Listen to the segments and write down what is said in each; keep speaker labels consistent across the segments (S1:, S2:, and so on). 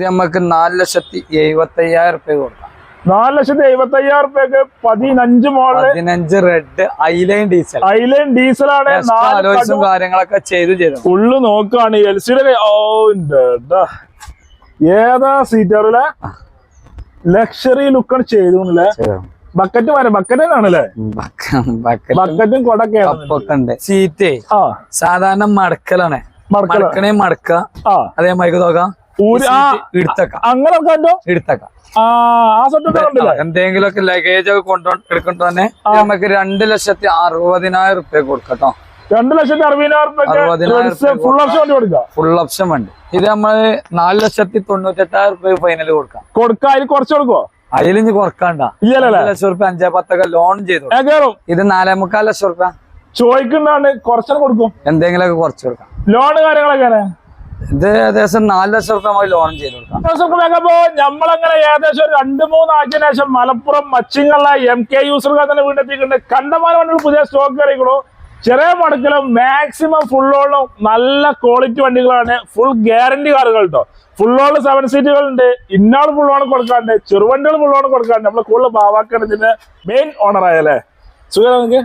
S1: ഇത് നമുക്ക് നാല് ലക്ഷത്തി എഴുപത്തി അയ്യായിരം റുപ്യ കൊടുക്കാം.
S2: നാല് ലക്ഷത്തി എഴുപത്തി അയ്യായിരം റുപ്യക്ക് പതിനഞ്ച് മോഡൽ
S1: പതിനഞ്ച് red highline diesel.
S2: Highline diesel ആണ്
S1: ആലോചിച്ചും കാര്യങ്ങളൊക്കെ ചെയ്തു ചെയ്തു
S2: ഉള്ളു നോക്കാണ് എൽ സിയുടെ ഓ ഏതാ സീറ്ററിലെ? ലക്ഷറി ലുക്കാണ് ചെയ്തോണല്ലേ ബക്കറ്റ് വരെ ബക്കറ്റ് തന്നെയാണല്ലേ ബക്കറ്റും
S1: ഉണ്ട്. സീറ്റേ സാധാരണ മടക്കലാണ്.
S2: മടക്കല
S1: മടക്കണേ മടക്ക. അതേ മൈക്ക് നോക്കാം.
S2: അങ്ങനെ കണ്ടോ?
S1: എടുത്തക്ക. എന്തെങ്കിലുമൊക്കെ ലഗേജ് ഒക്കെ കൊണ്ടോ എടുക്കണ്ടോ തന്നെ. നമുക്ക് രണ്ട് ലക്ഷത്തി അറുപതിനായിരം റുപ്യ കൊടുക്കട്ടോ
S2: രണ്ട് ലക്ഷത്തി അറുപതിനായിരം ഫുൾ ഓപ്ഷൻ വണ്ടി കൊടുക്കാം?
S1: ഫുൾ ഓപ്ഷൻ വണ്ടി. ഇത് നമ്മൾ നാല് ലക്ഷത്തി തൊണ്ണൂറ്റെട്ടായിരം റുപ്യ ഫൈനൽ കൊടുക്കാം.
S2: കൊടുക്കാം അതിൽ കുറച്ച് കൊടുക്കോ?
S1: അതിൽ ഇനി കുറക്കണ്ട. ലക്ഷം റുപ്യ അഞ്ചേ പത്തൊക്കെ ലോൺ ചെയ്തു ഇത് നാലേ മുക്കാൽ ലക്ഷം റുപ്യ
S2: ചോദിക്കുന്നതാണ് കുറച്ചൊക്കെ കൊടുക്കും.
S1: എന്തെങ്കിലുമൊക്കെ കുറച്ച് കൊടുക്കാം.
S2: ലോണ് കാര്യങ്ങളൊക്കെ
S1: ഇത് ഏകദേശം നാല് ലക്ഷം റുപ്യ ലോൺ ചെയ്ത് കൊടുക്കാം.
S2: നമ്മളങ്ങനെ ഏകദേശം ഒരു രണ്ട് മൂന്ന് ആഴ്ച ശേഷം മലപ്പുറം മച്ചിങ്ങുള്ള എം കെ യൂസർക്കാർ തന്നെ വീണ്ടെത്തിയിട്ടുണ്ട് കണ്ടമാനം വണ്ടികൾ പുതിയ സ്റ്റോക്ക് ഇറങ്ങിക്കണു ചെറിയ മടക്കലും മാക്സിമം ഫുള്ളോളും നല്ല ക്വാളിറ്റി വണ്ടികളാണ്. ഫുൾ ഗ്യാരണ്ടി കാറുകൾ കേട്ടോ ഫുള്ളോൾ സെവൻ സീറ്റുകൾ ഉണ്ട്. ഇന്നാൾ ഫുൾ ഓൺ കൊടുക്കാണ്ട്. ചെറുവണ്ടികൾ ഫുൾ ഓൺ കൊടുക്കാണ്ട്. നമ്മൾ കൂടുതൽ ബാവാക്കാണ് ഇതിന്റെ മെയിൻ ഓണർ ആയല്ലേ? സുഖം. നിങ്ങൾക്ക്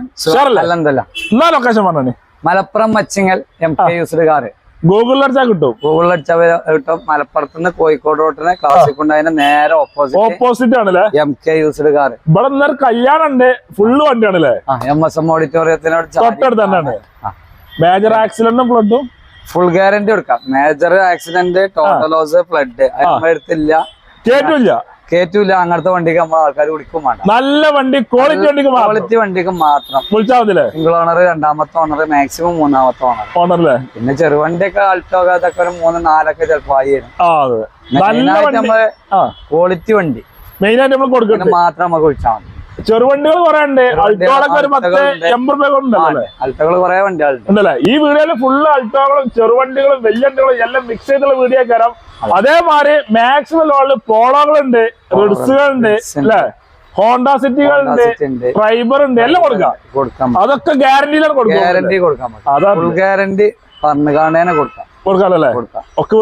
S2: ലൊക്കേഷൻ പറഞ്ഞു
S1: Malappuram Machingal M K used car
S2: ഗൂഗിളിൽ അടിച്ചാൽ കിട്ടും.
S1: ഗൂഗിളിൽ അടിച്ചാൽ കിട്ടും. മലപ്പുറത്ത് നിന്ന് കോഴിക്കോട് റോട്ടിന് കാസിക്കുണ്ടായതിന്റെ നേരെ ഓപ്പോസിറ്റ്
S2: ഓപ്പോസിറ്റ് ആണല്ലേ?
S1: എം കെ യൂസ്ഡ് കാർ
S2: ഇവിടെ നിന്നൊരു കല്യാണം ഉണ്ട് ഫുള്ള് വണ്ടിയാണല്ലേ
S1: എം എസ് എം ഓഡിറ്റോറിയത്തിനോട്
S2: തൊട്ടടുത്ത് തന്നെയാണ് മേജർ ആക്സിഡന്റും ഫ്ലഡും
S1: ഫുൾ ഗ്യാരണ്ടി കൊടുക്കാം. Major accident total loss flood അതിന് എടുത്തില്ല.
S2: കേട്ടില്ല.
S1: കേറ്റൂല അങ്ങനത്തെ വണ്ടിക്ക് നമ്മൾ ആൾക്കാർ വിളിക്കും വേണ്ട.
S2: നല്ല വണ്ടി ക്വാളിറ്റി വണ്ടിക്ക് മാത്രം?
S1: ക്വാളിറ്റി വണ്ടിക്ക് മാത്രം.
S2: വിളിച്ചാൽ മതില്ലേ
S1: സിംഗിൾ ഓണർ രണ്ടാമത്തെ ഓണർ മാക്സിമം മൂന്നാമത്തെ ഓണർ
S2: ഓണർ
S1: പിന്നെ ചെറുവണ്ടിയൊക്കെ ആൾട്ടോ അതൊക്കെ ഒരു മൂന്ന് നാലൊക്കെ ചിലപ്പോൾ ആയി വരും.
S2: നമ്മൾ
S1: ക്വാളിറ്റി വണ്ടി.
S2: മെയിനായിട്ട് നമ്മൾ കൊടുക്കുന്നത്
S1: മാത്രം നമുക്ക് വിളിച്ചാൽ മതി.
S2: ചെറുവണ്ടികൾ കുറെ ഉണ്ട്. അൾട്ടോളൊക്കെ ഒരു പത്ത്. എൺപത് രൂപ ഉണ്ടല്ലേ
S1: അൾട്ടോകൾ കുറെ വണ്ടികളുണ്ട്
S2: ഉണ്ടല്ലേ? ഈ വീഡിയോയിൽ ഫുള്ള് അൾട്ടോകളും ചെറുവണ്ടികളും വലിയ വണ്ടികളും എല്ലാം മിക്സ് ചെയ്തുള്ള വീഡിയോ കയറാം അതേമാതിരി മാക്സിമം ലോണിൽ പോളോകളുണ്ട് റിഡ്സുകളുണ്ട് അല്ലെ? ഹോണ്ട സിറ്റികളുണ്ട് ഡ്രൈബർ ഉണ്ട്. എല്ലാം കൊടുക്കാം.
S1: കൊടുക്കാം
S2: അതൊക്കെ ഗ്യാരണ്ടിയിലാണ് കൊടുക്കാം
S1: ഗ്യാരണ്ടി പറ്റും ഫുൾ ഗ്യാരണ്ടി പറഞ്ഞു കാണാനെ കൊടുക്കാം.
S2: കൊടുക്കാമല്ലേ ഒക്കെ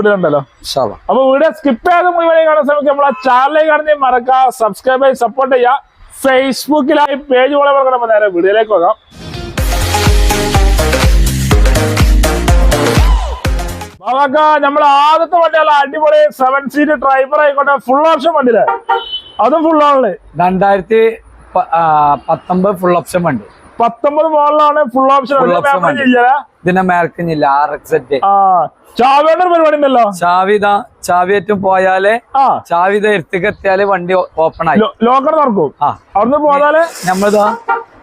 S1: ഇൻഷാല്ലാ.
S2: അപ്പൊ വീഡിയോ സ്കിപ്പ് ചെയ്യാതെ മുഴുവൻ കാണാൻ ശ്രമിക്കുക. നമ്മളെ ചാനലിലേക്ക് കാണുന്ന മറക്കുക സബ്സ്ക്രൈബ് ചെയ്ത് സപ്പോർട്ട് ചെയ്യുക. ഫേസ്ബുക്കിലായി പേജ് പോലെ പറഞ്ഞാൽ നേരെ വീഡിയോയിലേക്ക് പോകാം. അതൊക്കെ നമ്മൾ ആദ്യത്തെ വണ്ടിയല്ല അടിപൊളി സെവൻ സീറ്റ് ഡ്രൈവർ ആയിക്കോട്ടെ. ഫുൾ ഓപ്ഷൻ വണ്ടിയില്ലേ അതും ഫുൾ ആണല്ലേ?
S1: രണ്ടായിരത്തി പത്തൊമ്പത് ഫുൾ ഓപ്ഷൻ വണ്ടി.
S2: പത്തൊമ്പത് മോളിലാണ് ഫുൾ ഓപ്ഷൻ
S1: ഇതിന്റെ മേർക്കുന്നില്ല ആർ എക്സ്
S2: ചാവിയുടെ പരിപാടി ഉണ്ടല്ലോ.
S1: ചാവിത ഇതാ. ചാവി ഏറ്റവും പോയാൽ
S2: ആ.
S1: ചാവി ഇത് എടുത്തേക്ക് എത്തിയാൽ വണ്ടി ഓപ്പൺ ആയി.
S2: ലോക്കർ തുറക്കും. അവിടുന്ന് പോയാലേ
S1: നമ്മളിതാ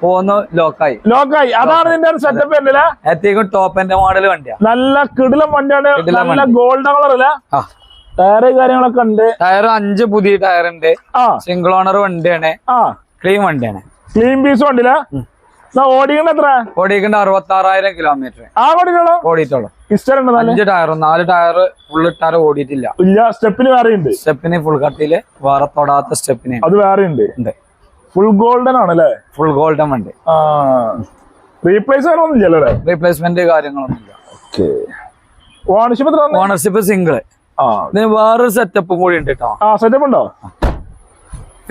S1: പോന്ന് ലോക്കായി
S2: ലോക്കായി അതാണ് ഇതിന്റെ സെറ്റപ്പ് ഉണ്ടല്ലേ
S1: ടോപ്പ് ടോപ്പിന്റെ മോഡൽ വണ്ടിയാണ്
S2: നല്ല കിടിലം വണ്ടിയാണ്. നല്ല. ഗോൾഡൻ കളർ അല്ലേ? ടയറ് കാര്യങ്ങളൊക്കെ ഉണ്ട്.
S1: ടയർ അഞ്ച് പുതിയ ടയർ ഉണ്ട്.
S2: ആ.
S1: സിംഗിൾ ഓണർ വണ്ടിയാണ്.
S2: ആ.
S1: ക്ലീൻ വണ്ടിയാണ്.
S2: ക്ലീൻ പീസ് വണ്ടിയില്ല ഓടിക്കണ എത്ര?
S1: ഓടിക്കേണ്ട അറുപത്തി ആറായിരം കിലോമീറ്റർ
S2: ആ ഓടിക്കണോ
S1: ഓടിയിട്ടുള്ളൂ.
S2: നല്ല?
S1: അഞ്ച് ടയറും നാല് ടയർ ഫുൾ ടയർ ഓടിയിട്ടില്ല.
S2: ഇല്ല സ്റ്റെപ്പിന് വേറെ ഉണ്ട്
S1: സ്റ്റെപ്പിന് ഫുൾ കട്ടിയിൽ വേറെ തൊടാത്ത സ്റ്റെപ്പിന്
S2: അത് വേറെ ഉണ്ട്. ഫുൾ ഗോൾഡൻ ആണല്ലേ?
S1: ഫുൾ ഗോൾഡൻ വണ്ടി.
S2: റീപ്ലേസ് ഒന്നും ഇല്ലല്ലോ അല്ലേ?
S1: റീപ്ലേസ്മെന്റ് കാര്യങ്ങളൊന്നുമില്ല.
S2: ഓക്കെ ഓണർഷിപ്പ്
S1: ഓണർഷിപ്പ് സിംഗിൾ ഇതിന് വേറൊരു സെറ്റപ്പും കൂടി ഉണ്ട് കേട്ടോ
S2: ആ സെറ്റപ്പ് ഉണ്ടോ?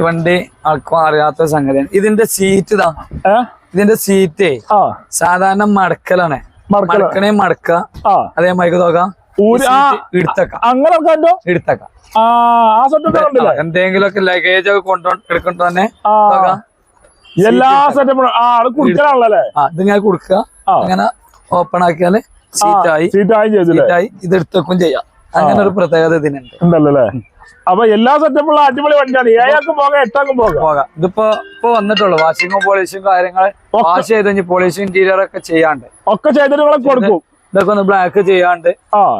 S1: വണ്ടി ആർക്കും അറിയാത്ത സംഗതിയാണ്. ഇതിന്റെ സീറ്റ് ഇതാ. ഇതിന്റെ സീറ്റ് സാധാരണ മടക്കലാണ്.
S2: മടക്കല
S1: മടക്കണേ മടക്ക. അതേ മൈക്ക് നോക്കാം.
S2: അങ്ങനെ കണ്ടോ
S1: എടുത്തക്ക. എന്തെങ്കിലുമൊക്കെ ലഗേജ് ഒക്കെ കൊണ്ടു എടുക്കണ്ടോ തന്നെ?
S2: എല്ലാ സെറ്റപ്പും ആ അത് കുടിക്കാനാണല്ലേ
S1: ആ ഇത് ഞാൻ കൊടുക്കുക അങ്ങനെ ഓപ്പൺ ആക്കിയാൽ സീറ്റായി സീറ്റായി ഇത് എടുത്തേക്കും ചെയ്യാം. അങ്ങനെ ഒരു പ്രത്യേകത ഇതിനുണ്ട്.
S2: ഉണ്ടല്ലോ അപ്പൊ എല്ലാ സെറ്റപ്പുള്ള അടിപൊളി വണ്ടിയാണ്. ഏഴാക്കും പോകാം എട്ടാക്കും പോകാം.
S1: പോകാം. ഇതിപ്പോ ഇപ്പൊ വന്നിട്ടുള്ളൂ. വാഷിങ്ങും പോളിഷും കാര്യങ്ങൾ വാഷ് ചെയ്ത് കഴിഞ്ഞ് പോളിഷും ഇന്റീരിയർ ഒക്കെ ചെയ്യാണ്ട്.
S2: ഒക്കെ ചെയ്തിട്ട് നിങ്ങളെ കൊടുക്കും.
S1: ഇതൊക്കെ ഒന്ന് ബ്ലാക്ക് ചെയ്യാണ്ട്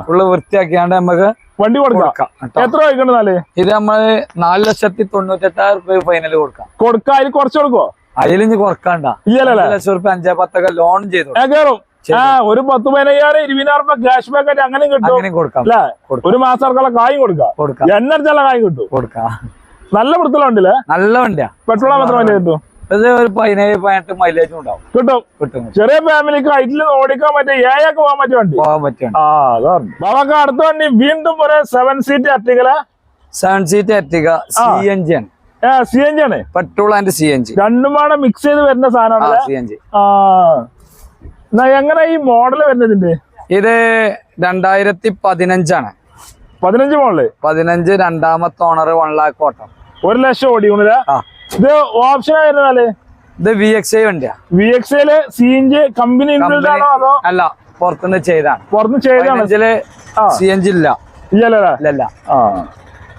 S1: ഫുള്ള് വൃത്തിയാക്കിയാണ്ട് നമുക്ക്
S2: വണ്ടി കൊടുക്കാം. എത്ര വയ്ക്കണ്ട
S1: ഇത് നമ്മൾ നാല് ലക്ഷത്തി തൊണ്ണൂറ്റെട്ടായിരം റുപ്യ ഫൈനൽ കൊടുക്കാം.
S2: കൊടുക്കാം അതിൽ കുറച്ച് കൊടുക്കോ
S1: അതിൽ ഇനി കുറക്കണ്ട. ലക്ഷം റുപ്യ അഞ്ചേ പത്തൊക്കെ ലോൺ ചെയ്തു
S2: കേറും ആ ഒരു പത്ത് പതിനയ്യായിരം ഇരുപതിനായിരം രൂപ ക്യാഷ് ബാക്ക് ആയിട്ട് അങ്ങനെ കിട്ടും. ഒരു മാസം അവർക്കുള്ള കായും കൊടുക്കാം. എണ്ണ അടിച്ചുള്ള കായും കിട്ടും.
S1: കൊടുക്കാം.
S2: നല്ല വൃത്തിലുണ്ടല്ലേ
S1: നല്ല വണ്ടിയാ
S2: പെട്രോൾ മാത്രം വണ്ടി കിട്ടും?
S1: ഇത് ഒരു പതിനേഴ് പതിനെട്ട് മൈലേജും ഉണ്ടാവും.
S2: കിട്ടും.
S1: കിട്ടും
S2: ചെറിയ ഫാമിലിക്ക് ഹൈറ്റിൽ ഓടിക്കാൻ പറ്റിയ ഏഴൊക്കെ പോകാൻ പറ്റിയ വണ്ടി.
S1: പോകാൻ പറ്റും
S2: ആ അതാണ്. നമുക്ക് അടുത്ത വണ്ടി വീണ്ടും ഒരു seven seat അറ്റിക്കല
S1: seven seat Ertiga C N G ആണ്.
S2: സി എൻ ജി ആണ്.
S1: Petrol and C N G
S2: രണ്ടും മിക്സ് ചെയ്ത് വരുന്ന സാധനമാണ്
S1: സി എൻ ജി
S2: ആ. എങ്ങനെ ഈ മോഡൽ വരുന്നതിന്റെ?
S1: ഇത് രണ്ടായിരത്തി പതിനഞ്ചാണ്
S2: പതിനഞ്ച് മോഡൽ
S1: പതിനഞ്ച് രണ്ടാമത്തെ ഓണർ വൺ ലാക്ക് ഓട്ടം.
S2: ഒരു ലക്ഷം
S1: ഓടി
S2: ഇത് ഓപ്ഷൻ വരുന്നാൽ
S1: ഇത് വി എക്സ് ഐ വണ്ടിയാ.
S2: വി എക്സ് ഐയിൽ സി എൻ ജി കമ്പനി
S1: അല്ല പുറത്തുനിന്ന് ചെയ്താണ്
S2: പുറത്ത് ചെയ്താണ്.
S1: സി എൻ ജി ഇല്ല.
S2: ഇല്ലല്ലേ?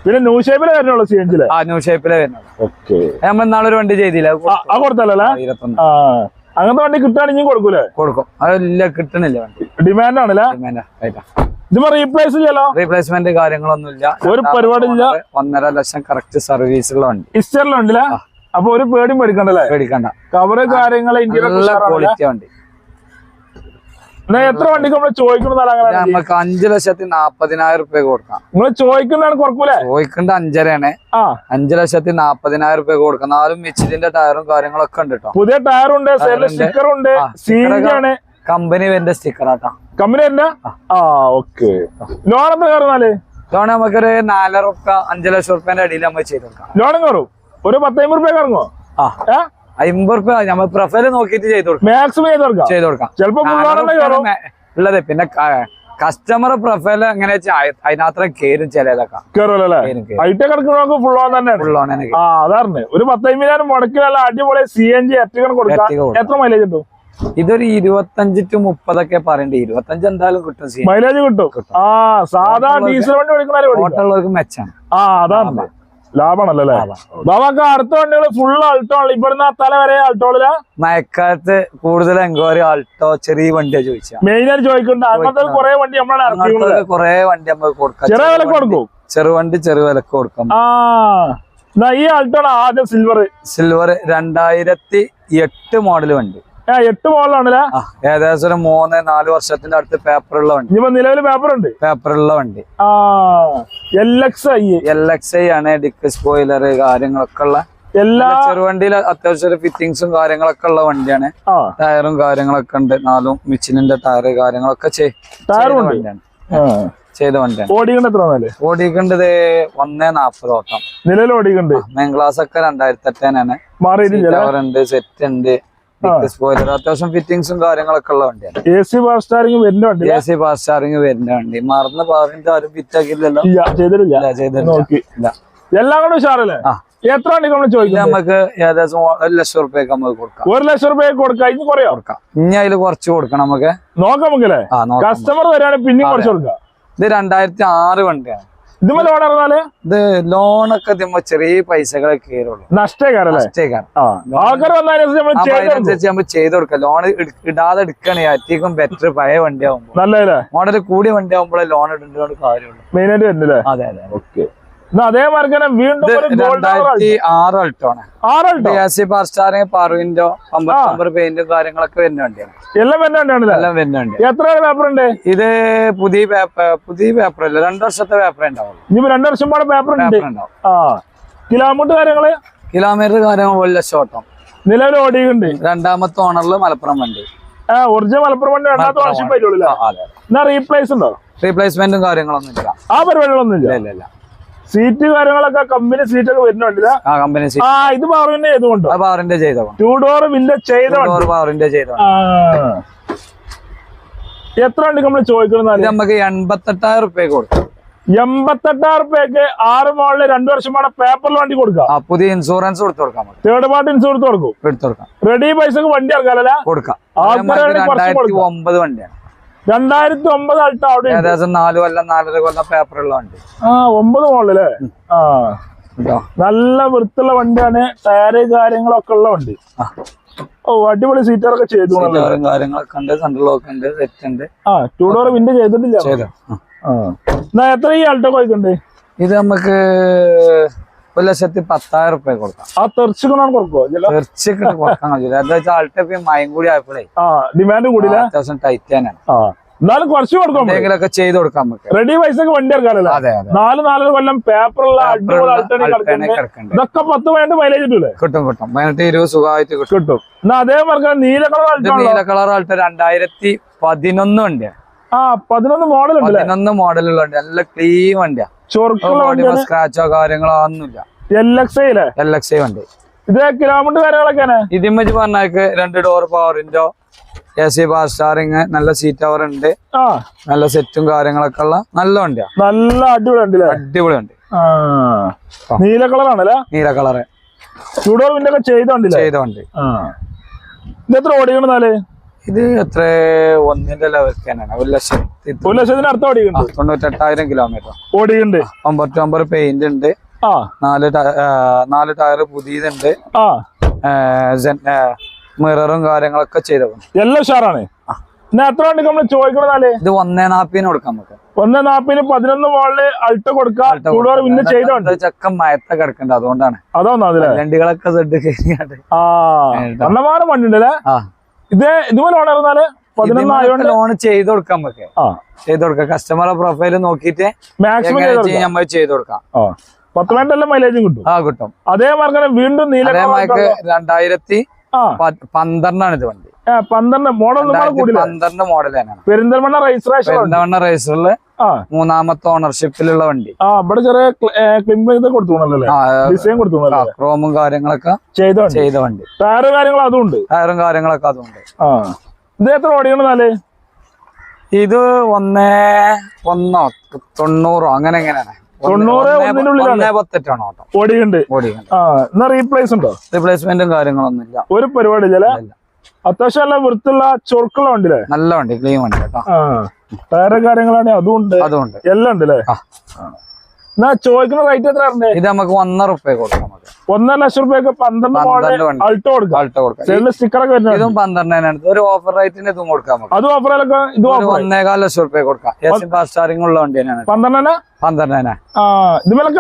S2: പിന്നെ ന്യൂ ഷേപ്പിലെ വരുന്നുള്ളൂ സി എൻ ജി
S1: ആ ന്യൂ ഷേപ്പിലെ വരുന്നത്
S2: ഓക്കെ
S1: നമ്മൾ ഇന്നാളൊരു വണ്ടി ചെയ്തില്ല?
S2: കൊടുത്തല്ലേ
S1: ഇരുപത്തൊന്ന്
S2: ആ. അങ്ങനത്തെ വണ്ടി കിട്ടുകയാണെങ്കിൽ കൊടുക്കൂലേ?
S1: കൊടുക്കും. അതല്ല കിട്ടണില്ല വണ്ടി.
S2: ഡിമാൻഡ് ആണല്ലേ? ഇതിപ്പോ റീപ്ലേസ് ചെയ്യലോ
S1: റീപ്ലേസ്മെന്റ് കാര്യങ്ങളൊന്നുമില്ല.
S2: ഒരു പരിപാടിയില്ല.
S1: ഒന്നര ലക്ഷം കറക്റ്റ് സർവീസുകൾ വണ്ടി.
S2: ഇസ്റ്ററിലുണ്ടല്ലേ അപ്പൊ ഒരു പേടിയും പേടിക്കണ്ടല്ലേ?
S1: പേടിക്കണ്ട.
S2: കവറ്
S1: കാര്യങ്ങൾ
S2: ഇന്ത്യയിലുള്ള
S1: ക്വാളിറ്റി വണ്ടി.
S2: എത്ര വണ്ടിക്ക് നമ്മൾ ചോദിക്കുന്നതാണ്
S1: നമുക്ക് അഞ്ചു ലക്ഷത്തി നാപ്പതിനായിരം റുപ്യ കൊടുക്കാം.
S2: നിങ്ങൾ ചോദിക്കുന്നതാണ് കുറക്കൂലേ?
S1: ചോദിക്കേണ്ട അഞ്ചരയാണ്. അഞ്ചു ലക്ഷത്തി നാപ്പതിനായിരം റുപ്യ കൊടുക്കാം. നാലും മിച്ചിലിന്റെ ടയറും കാര്യങ്ങളൊക്കെ ഉണ്ട് കേട്ടോ
S2: പുതിയ ടയറുണ്ട്
S1: സ്റ്റിക്കറുണ്ട്
S2: സീനാണ്
S1: കമ്പനി വരുന്ന സ്റ്റിക്കർ ആട്ടാ
S2: കമ്പനി വരുന്ന? ആ. ഓക്കെ. ലോൺ എത്ര കയറുന്നാൽ
S1: ലോൺ നമുക്കൊരു നാലര റുപ്യ അഞ്ചു ലക്ഷം റുപ്യന്റെ അടിയിൽ നമ്മൾ ചെയ്ത് കൊടുക്കാം.
S2: ലോൺ കയറും? ഒരു പത്തമ്പത് റുപ്യ കറങ്ങോ
S1: ആ. അമ്പത് റുപ്യ നമ്മൾ പ്രൊഫൈൽ നോക്കിയിട്ട് ചെയ്ത് കൊടുക്കാം.
S2: മാക്സിമം ചെയ്ത് കൊടുക്കാം.
S1: കൊടുക്കാം. ഉള്ളത്. പിന്നെ കസ്റ്റമർ പ്രൊഫൈൽ എങ്ങനെ അതിനകത്ര കേരും ചിലതൊക്കെ.
S2: ഒരു പത്തമ്പതിനായിരം മുടക്കിലല്ല അടിപൊളി സി എൻ ജി. എത്ര മൈലേജ് കിട്ടും?
S1: ഇതൊരു ഇരുപത്തഞ്ച് ടു മുപ്പതൊക്കെ പറയണ്ടേ. ഇരുപത്തഞ്ച് എന്തായാലും കിട്ടും
S2: മൈലേജ് കിട്ടും. ആ സാധാ ഡീസൽ വണ്ടി
S1: ഓട്ടമുള്ളവർക്ക് മെച്ചാണ്.
S2: ആ അതാണ്. ലാഭമാണല്ലോ? അല്ലേ ബാബാക്ക് അടുത്ത വണ്ടികൾ ഫുൾ ആൾട്ടോ ഇവിടുന്ന് തല വരെ ആൾട്ടോളില
S1: മഴക്കാലത്ത് കൂടുതൽ എങ്കോരി ആൾട്ടോ ചെറിയ വണ്ടിയാ ചോദിച്ചാ.
S2: മെയിൻ ആയിട്ട് ചോദിക്കുന്നുണ്ട് അങ്ങനത്തെ കുറെ വണ്ടി നമ്മളാണ്
S1: കുറെ വണ്ടി നമുക്ക് കൊടുക്കാം.
S2: ചെറിയ വിലക്ക് കൊടുക്കും?
S1: ചെറുവണ്ടി ചെറു വിലക്ക് കൊടുക്കാം.
S2: വില കൊടുക്കും ഈ ആൾട്ടോ ആദ്യം സിൽവർ
S1: സിൽവർ രണ്ടായിരത്തി എട്ട് മോഡൽ വണ്ടി.
S2: എട്ട് മോളിലാണല്ലേ
S1: ഏകദേശം ഒരു മൂന്ന് നാല് വർഷത്തിന്റെ അടുത്ത് പേപ്പർ ഉള്ള വണ്ടി.
S2: ഇപ്പൊ നിലവിൽ പേപ്പർ ഉണ്ട്
S1: പേപ്പർ ഉള്ള
S2: വണ്ടി. L X I
S1: L X I ആണ് ഡിക്ക് സ്പോയിലർ കാര്യങ്ങളൊക്കെ ഉള്ള.
S2: എല്ലാ
S1: ചെറുവണ്ടിയിൽ അത്യാവശ്യം ഒരു ഫിറ്റിങ്സും കാര്യങ്ങളൊക്കെ ഉള്ള വണ്ടിയാണ്. ടയറും കാര്യങ്ങളൊക്കെ ഉണ്ട്. നാലും മിച്ചിനിന്റെ ടയർ കാര്യങ്ങളൊക്കെ
S2: ചെയ്യും
S1: ചെയ്ത. വണ്ടിയാണ്.
S2: ആ.
S1: ചെയ്ത വണ്ടിയാണ്.
S2: ഓടിക്കണ്ട എത്ര
S1: ഓടിക്കേണ്ടത് ഒന്നേ നാപ്പത് ഓട്ടം.
S2: നിലവിൽ ഓടിക്കണ്ട്
S1: മെയിൻ ക്ലാസ് ഒക്കെ രണ്ടായിരത്തി എട്ടേനാണ് സെറ്റ് ഉണ്ട്. സ്പോയിലർ അത്യാവശ്യം ഫിറ്റിങ്സും കാര്യങ്ങളൊക്കെ ഉള്ള വണ്ടിയാണ്.
S2: എ സി പവർ സ്റ്റാറിംഗ് വരുന്ന വണ്ടി
S1: എ സി ഫാസ്റ്റ് ചാർജിങ് വരുന്ന വണ്ടി. മറന്ന് പറഞ്ഞിട്ട് ആരും ഫിറ്റ് ആക്കിയില്ലല്ലോ
S2: ചെയ്തിട്ടില്ല. എല്ലാം കൂടെ ഉഷാറല്ലേ. എത്ര വണ്ടി നമ്മൾ ചോദിക്കാം
S1: നമുക്ക് ഏകദേശം ഒരു ലക്ഷം റുപ്യക്ക് നമുക്ക് കൊടുക്കാം.
S2: ഒരു ലക്ഷം റുപ്യക്ക് കൊടുക്കാം. ഇനി കുറയോ?
S1: കൊടുക്കാം. ഇനി അതിൽ കുറച്ച് കൊടുക്കണം നമുക്ക്.
S2: നോക്കാം നമുക്കല്ലേ കസ്റ്റമർ വരാണെങ്കിൽ
S1: പിന്നെ
S2: കുറച്ച് കൊടുക്കാം.
S1: ഇത് രണ്ടായിരത്തി ആറ് വണ്ടിയാണ്.
S2: ലോൺ ഇറങ്ങാൽ
S1: ഇത് ലോണൊക്കെ ചെറിയ
S2: പൈസകളൊക്കെ നമ്മൾ ചെയ്ത് കൊടുക്കാം.
S1: ലോൺ ഇടാതെ എടുക്കണേ അറ്റേക്കും ബെറ്റർ പഴയ വണ്ടി ആവുമ്പോൾ മോഡൽ കൂടിയ വണ്ടി ആവുമ്പോഴേ ലോൺ ഇടേണ്ട കാര്യമുള്ളൂ.
S2: മെയിൻ ആയിട്ട് വരുന്നില്ലേ
S1: അതെ അതെ.
S2: ഓക്കെ. അതേമാതിരി തന്നെ വീണ്ടും
S1: രണ്ടായിരത്തി ആറ് അൾട്ടോണ് പെയിന്റും കാര്യങ്ങളൊക്കെ വരുന്ന വണ്ടിയാണ്.
S2: എല്ലാം
S1: എല്ലാം വരുന്ന വണ്ടി
S2: എത്ര പേപ്പർ ഉണ്ട്?
S1: ഇത് പുതിയ പേപ്പർ പുതിയ പേപ്പർ അല്ല രണ്ടു വർഷത്തെ പേപ്പർ ഉണ്ടാവും
S2: ഇനി രണ്ടു വർഷം പാടെ പേപ്പർ
S1: ഉണ്ടാവും.
S2: കിലോമീറ്റർ കാര്യങ്ങൾ?
S1: കിലോമീറ്റർ കാര്യങ്ങൾ ഒരു ലക്ഷം ഓട്ടം.
S2: നിലവിൽ ഓടിയുണ്ട്
S1: രണ്ടാമത്തെ ഓണറിൽ മലപ്പുറം വണ്ടി.
S2: ഒറിജിനൽ മലപ്പുറം വണ്ടി രണ്ടാമത്തെ വർഷം പറ്റുള്ളൂ റീപ്ലേസ് ഉണ്ടോ?
S1: റീപ്ലേസ്മെന്റും കാര്യങ്ങളൊന്നും ഇല്ല.
S2: ആ പരിപാടികളൊന്നും ഇല്ല
S1: ഇല്ല.
S2: സീറ്റ് കാര്യങ്ങളൊക്കെ കമ്പനി സീറ്റ് ഒക്കെ വരുന്നുണ്ട്.
S1: ആ കമ്പനി
S2: ആ ഇത് പവറിന്റെ ചെയ്തോണ്ട്
S1: പവറിന്റെ ചെയ്തോ
S2: ടൂ ഡോർ വില്ല ചെയ്ത
S1: പവറിന്റെ ചെയ്തോ.
S2: എത്ര ഉണ്ട് നമ്മൾ ചോദിക്കുന്നത്
S1: നമുക്ക് എൺപത്തെട്ടായിരം റുപ്യ കൊടുക്കും.
S2: എൺപത്തെട്ടായിരം റുപ്യക്ക് ആറ് മോളിൽ രണ്ടു വർഷം മോളെ പേപ്പറിൽ വണ്ടി കൊടുക്കാം.
S1: പുതിയ ഇൻഷുറൻസ് കൊടുത്തു കൊടുക്കാം
S2: തേർഡ് പാർട്ടി ഇൻഷുറൻസ് കൊടുക്കും.
S1: എടുത്തു കൊടുക്കാം.
S2: റെഡി പൈസക്ക് വണ്ടി ഇറക്കാലല്ല?
S1: കൊടുക്കാം. ഒമ്പത് വണ്ടിയാണ്.
S2: രണ്ടായിരത്തി ഒമ്പത് അൾട്ട അവിടെ.
S1: ഏകദേശം നാല് കൊല്ലം നാലര കൊല്ലം പേപ്പറുള്ള വണ്ടി.
S2: ആ ഒമ്പത് മോളിലല്ലേ ആ. നല്ല വൃത്തിയുള്ള വണ്ടിയാണ്. ടയറ് കാര്യങ്ങളൊക്കെ ഉള്ള വണ്ടി. ഓ അടിപൊളി സീറ്ററൊക്കെ ചെയ്തു
S1: കാര്യങ്ങളൊക്കെ ഉണ്ട്. സെൻട്രൽ ലോക്ക് ഉണ്ട് സെറ്റ് ഉണ്ട്.
S2: ആ ടൂ ഡോർ വിൻഡ് ചെയ്തിട്ടില്ല. എത്ര ഈ അൾട്ടോ കോയിക്കുണ്ട്
S1: ഇത് നമുക്ക് ഒരു ലക്ഷത്തി പത്തായിരം റുപ്യ കൊടുക്കാം.
S2: ആ തെറിച്ചുകൊണ്ടാണ് കൊടുക്കോ ചില
S1: തീർച്ചയായിട്ടും കൊടുക്കാൻ കഴിയില്ല എന്താ വെച്ചാൽ മയം കൂടി ആയപ്പോഴേ
S2: ഡിമാൻഡ് കൂടില്ല
S1: അത്യാവശ്യം ടൈറ്റ് തന്നെയാണ്.
S2: ആ എന്നാലും കുറച്ച് കൊടുക്കാം
S1: എന്തെങ്കിലുമൊക്കെ ചെയ്ത് കൊടുക്കാം നമുക്ക്
S2: റെഡി പൈസ വണ്ടി ഇറക്കാനല്ലേ
S1: അതെ നാല്
S2: നാല് നാലര കൊല്ലം പേപ്പറുള്ള. ഇതൊക്കെ പത്ത് പതിനെട്ട് മൈലേജ് കിട്ടൂലേ?
S1: കിട്ടും കിട്ടും. പതിനെട്ട് ഇരുപത് സുഖമായിട്ട് കിട്ടും.
S2: കിട്ടും. എന്നാ അതേ മാർക്കം നീല കളർ
S1: നീല കളർ ആൾട്ട് രണ്ടായിരത്തി പതിനൊന്ന്
S2: ആ പതിനൊന്ന് മോഡൽ
S1: പതിനൊന്ന് മോഡലുള്ള വണ്ടി നല്ല ക്ലീൻ വണ്ടിയാ.
S2: ചൊറുക്കുള്ള
S1: സ്ക്രാച്ചോ കാര്യങ്ങളോ ഒന്നുമില്ല
S2: എൽ എക്സ് ഐ അല്ലേ
S1: എൽ എക്സ് ഐ വണ്ടി.
S2: ഇത് കിലോമീറ്റർ കാര്യങ്ങളൊക്കെയാണ്
S1: ഇതിമ്മച്ച് പറഞ്ഞാക്ക് രണ്ട് door power window A C power steering നല്ല സീറ്റ് അവർ ഉണ്ട്. നല്ല സെറ്റും കാര്യങ്ങളൊക്കെ ഉള്ള നല്ല വണ്ടിയാ.
S2: നല്ല അടിപൊളി
S1: അടിപൊളി
S2: ഉണ്ട് നീല കളർ ആണല്ലേ
S1: നീല കളറ്.
S2: ചൂടോർ ചെയ്തോണ്ട് ഒക്കെ
S1: ചെയ്ത വണ്ടി.
S2: ഇത് എത്ര ഓടിക്കണെന്നാൽ
S1: ഇത് എത്ര? ഒന്നിന്റെ ലെവൽക്കാനാണ് ഒരു ലക്ഷത്തി
S2: ഒരു ലക്ഷത്തിന് അടുത്ത് ഓടിയിട്ടുണ്ട്.
S1: തൊണ്ണൂറ്റെട്ടായിരം കിലോമീറ്റർ
S2: ഓടിക്കുന്നുണ്ട്
S1: ഒമ്പത്തൊമ്പത് പെയിന്റ് ഉണ്ട്. നാല് നാല് ടയർ പുതിയതുണ്ട്. മിററും കാര്യങ്ങളൊക്കെ ചെയ്തത്
S2: എല്ലാം ഉഷാറാണ്. എന്നാ എത്ര വണ്ടി നമ്മൾ ചോദിക്കണെന്നാൽ
S1: ഇത് ഒന്നേ നാപ്പിന് കൊടുക്കാം നമുക്ക്.
S2: ഒന്നേ നാപ്പിന് പതിനൊന്ന് മോളിൽ അൾട്ട് കൊടുക്കാം. പിന്നെ ചെയ്തോണ്ട്.
S1: ഇത് ചക്കം മയത്ത കിടക്കണ്ട അതുകൊണ്ടാണ്.
S2: അതോന്നാ
S1: വണ്ടികളൊക്കെ സെഡ് കഴിഞ്ഞാണ്ട്
S2: വണ്ടി ഉണ്ടല്ലേ ഇത് ഇതുപോലെ ഓണർന്നാൽ പതിനൊന്ന് പതിനൊന്നായിരം
S1: ലോൺ ചെയ്ത് കൊടുക്കാം നമുക്ക്. ചെയ്ത് കൊടുക്കാം. കസ്റ്റമറെ പ്രൊഫൈൽ നോക്കിയിട്ട്
S2: മാക്സിമം ചെയ്ത്
S1: നമ്മൾ ചെയ്ത് കൊടുക്കാം.
S2: പത്ത് മിനിറ്റ് മൈലേജും കിട്ടും.
S1: ആ കിട്ടും.
S2: അതേ മാർഗം വീണ്ടും നീല
S1: രണ്ടായിരത്തി പന്ത്രണ്ടാണ് ഇത് വണ്ടി.
S2: പന്ത്രണ്ട് മോഡൽ
S1: പന്ത്രണ്ട് മോഡൽ തന്നെയാണ്.
S2: പെരിന്തൽമണ്ണ രജിസ്ട്രേഷൻ
S1: പെരിന്തൽമണ്ണ
S2: ആ
S1: മൂന്നാമത്തെ ഓണർഷിപ്പിലുള്ള വണ്ടി.
S2: ആ ഇവിടെ ചെറിയ ഡിസൈൻ കൊടുത്തു
S1: ക്രോമും കാര്യങ്ങളൊക്കെ
S2: ചെയ്ത
S1: ചെയ്ത വണ്ടി.
S2: ടയറും കാര്യങ്ങളും ഉണ്ട്?
S1: ടയറും കാര്യങ്ങളൊക്കെ അതുണ്ട്
S2: ഇത് എത്ര ഓടിക്കണെന്നാൽ
S1: ഇത് ഒന്നേ ഒന്നോ തൊണ്ണൂറോ അങ്ങനെ എങ്ങനെയാണ്
S2: തൊണ്ണൂറ്
S1: പത്തെട്ടാണ് ഓട്ടം.
S2: ഓടിയുണ്ട് എന്നാ റീപ്ലേസ് ഉണ്ടോ?
S1: റീപ്ലേസ്മെന്റും കാര്യങ്ങളൊന്നും ഇല്ല.
S2: ഒരു പരിപാടി ഇല്ല. അത്യാവശ്യം നല്ല വൃത്തിയുള്ള ചൊറുക്കുള്ള വണ്ടിയില്ലേ?
S1: നല്ല വണ്ടി ക്ലീൻ വണ്ടി കേട്ടോ.
S2: ടയറ് കാര്യങ്ങളാണ് അതുകൊണ്ട്
S1: അതുകൊണ്ട്
S2: എല്ലാം ഉണ്ട് അല്ലേ. എന്നാ ചോദിക്കുന്ന റേറ്റ് എത്ര
S1: ഇത് നമുക്ക് ഒന്നര റുപ്യ കൊടുക്കാം. നമുക്ക്
S2: ഒന്നര ലക്ഷം റുപ്യക്ക് പന്ത്രണ്ട് അൾട്ടോ കൊടുക്കാം.
S1: ആൾട്ടോ കൊടുക്കാം.
S2: സൈഡിൽ സ്റ്റിക്കറൊക്കെ വരുന്നത്
S1: ഇതും പന്ത്രണ്ടിനാണ് ഒരു ഓഫർ റേറ്റിന് ഇതും കൊടുക്കാം നമുക്ക്.
S2: അതും ഓഫറിലൊക്കെ ഇത്
S1: ഒരു
S2: ഓഫർ
S1: ഒന്നേകാൽ ലക്ഷം റുപ്യ കൊടുക്കാം. എസ് ഫാസ്റ്റ് സ്റ്റാറിംഗ് ഉള്ള
S2: പന്ത്രണ്ടിന്
S1: പന്ത്രണ്ടിനാ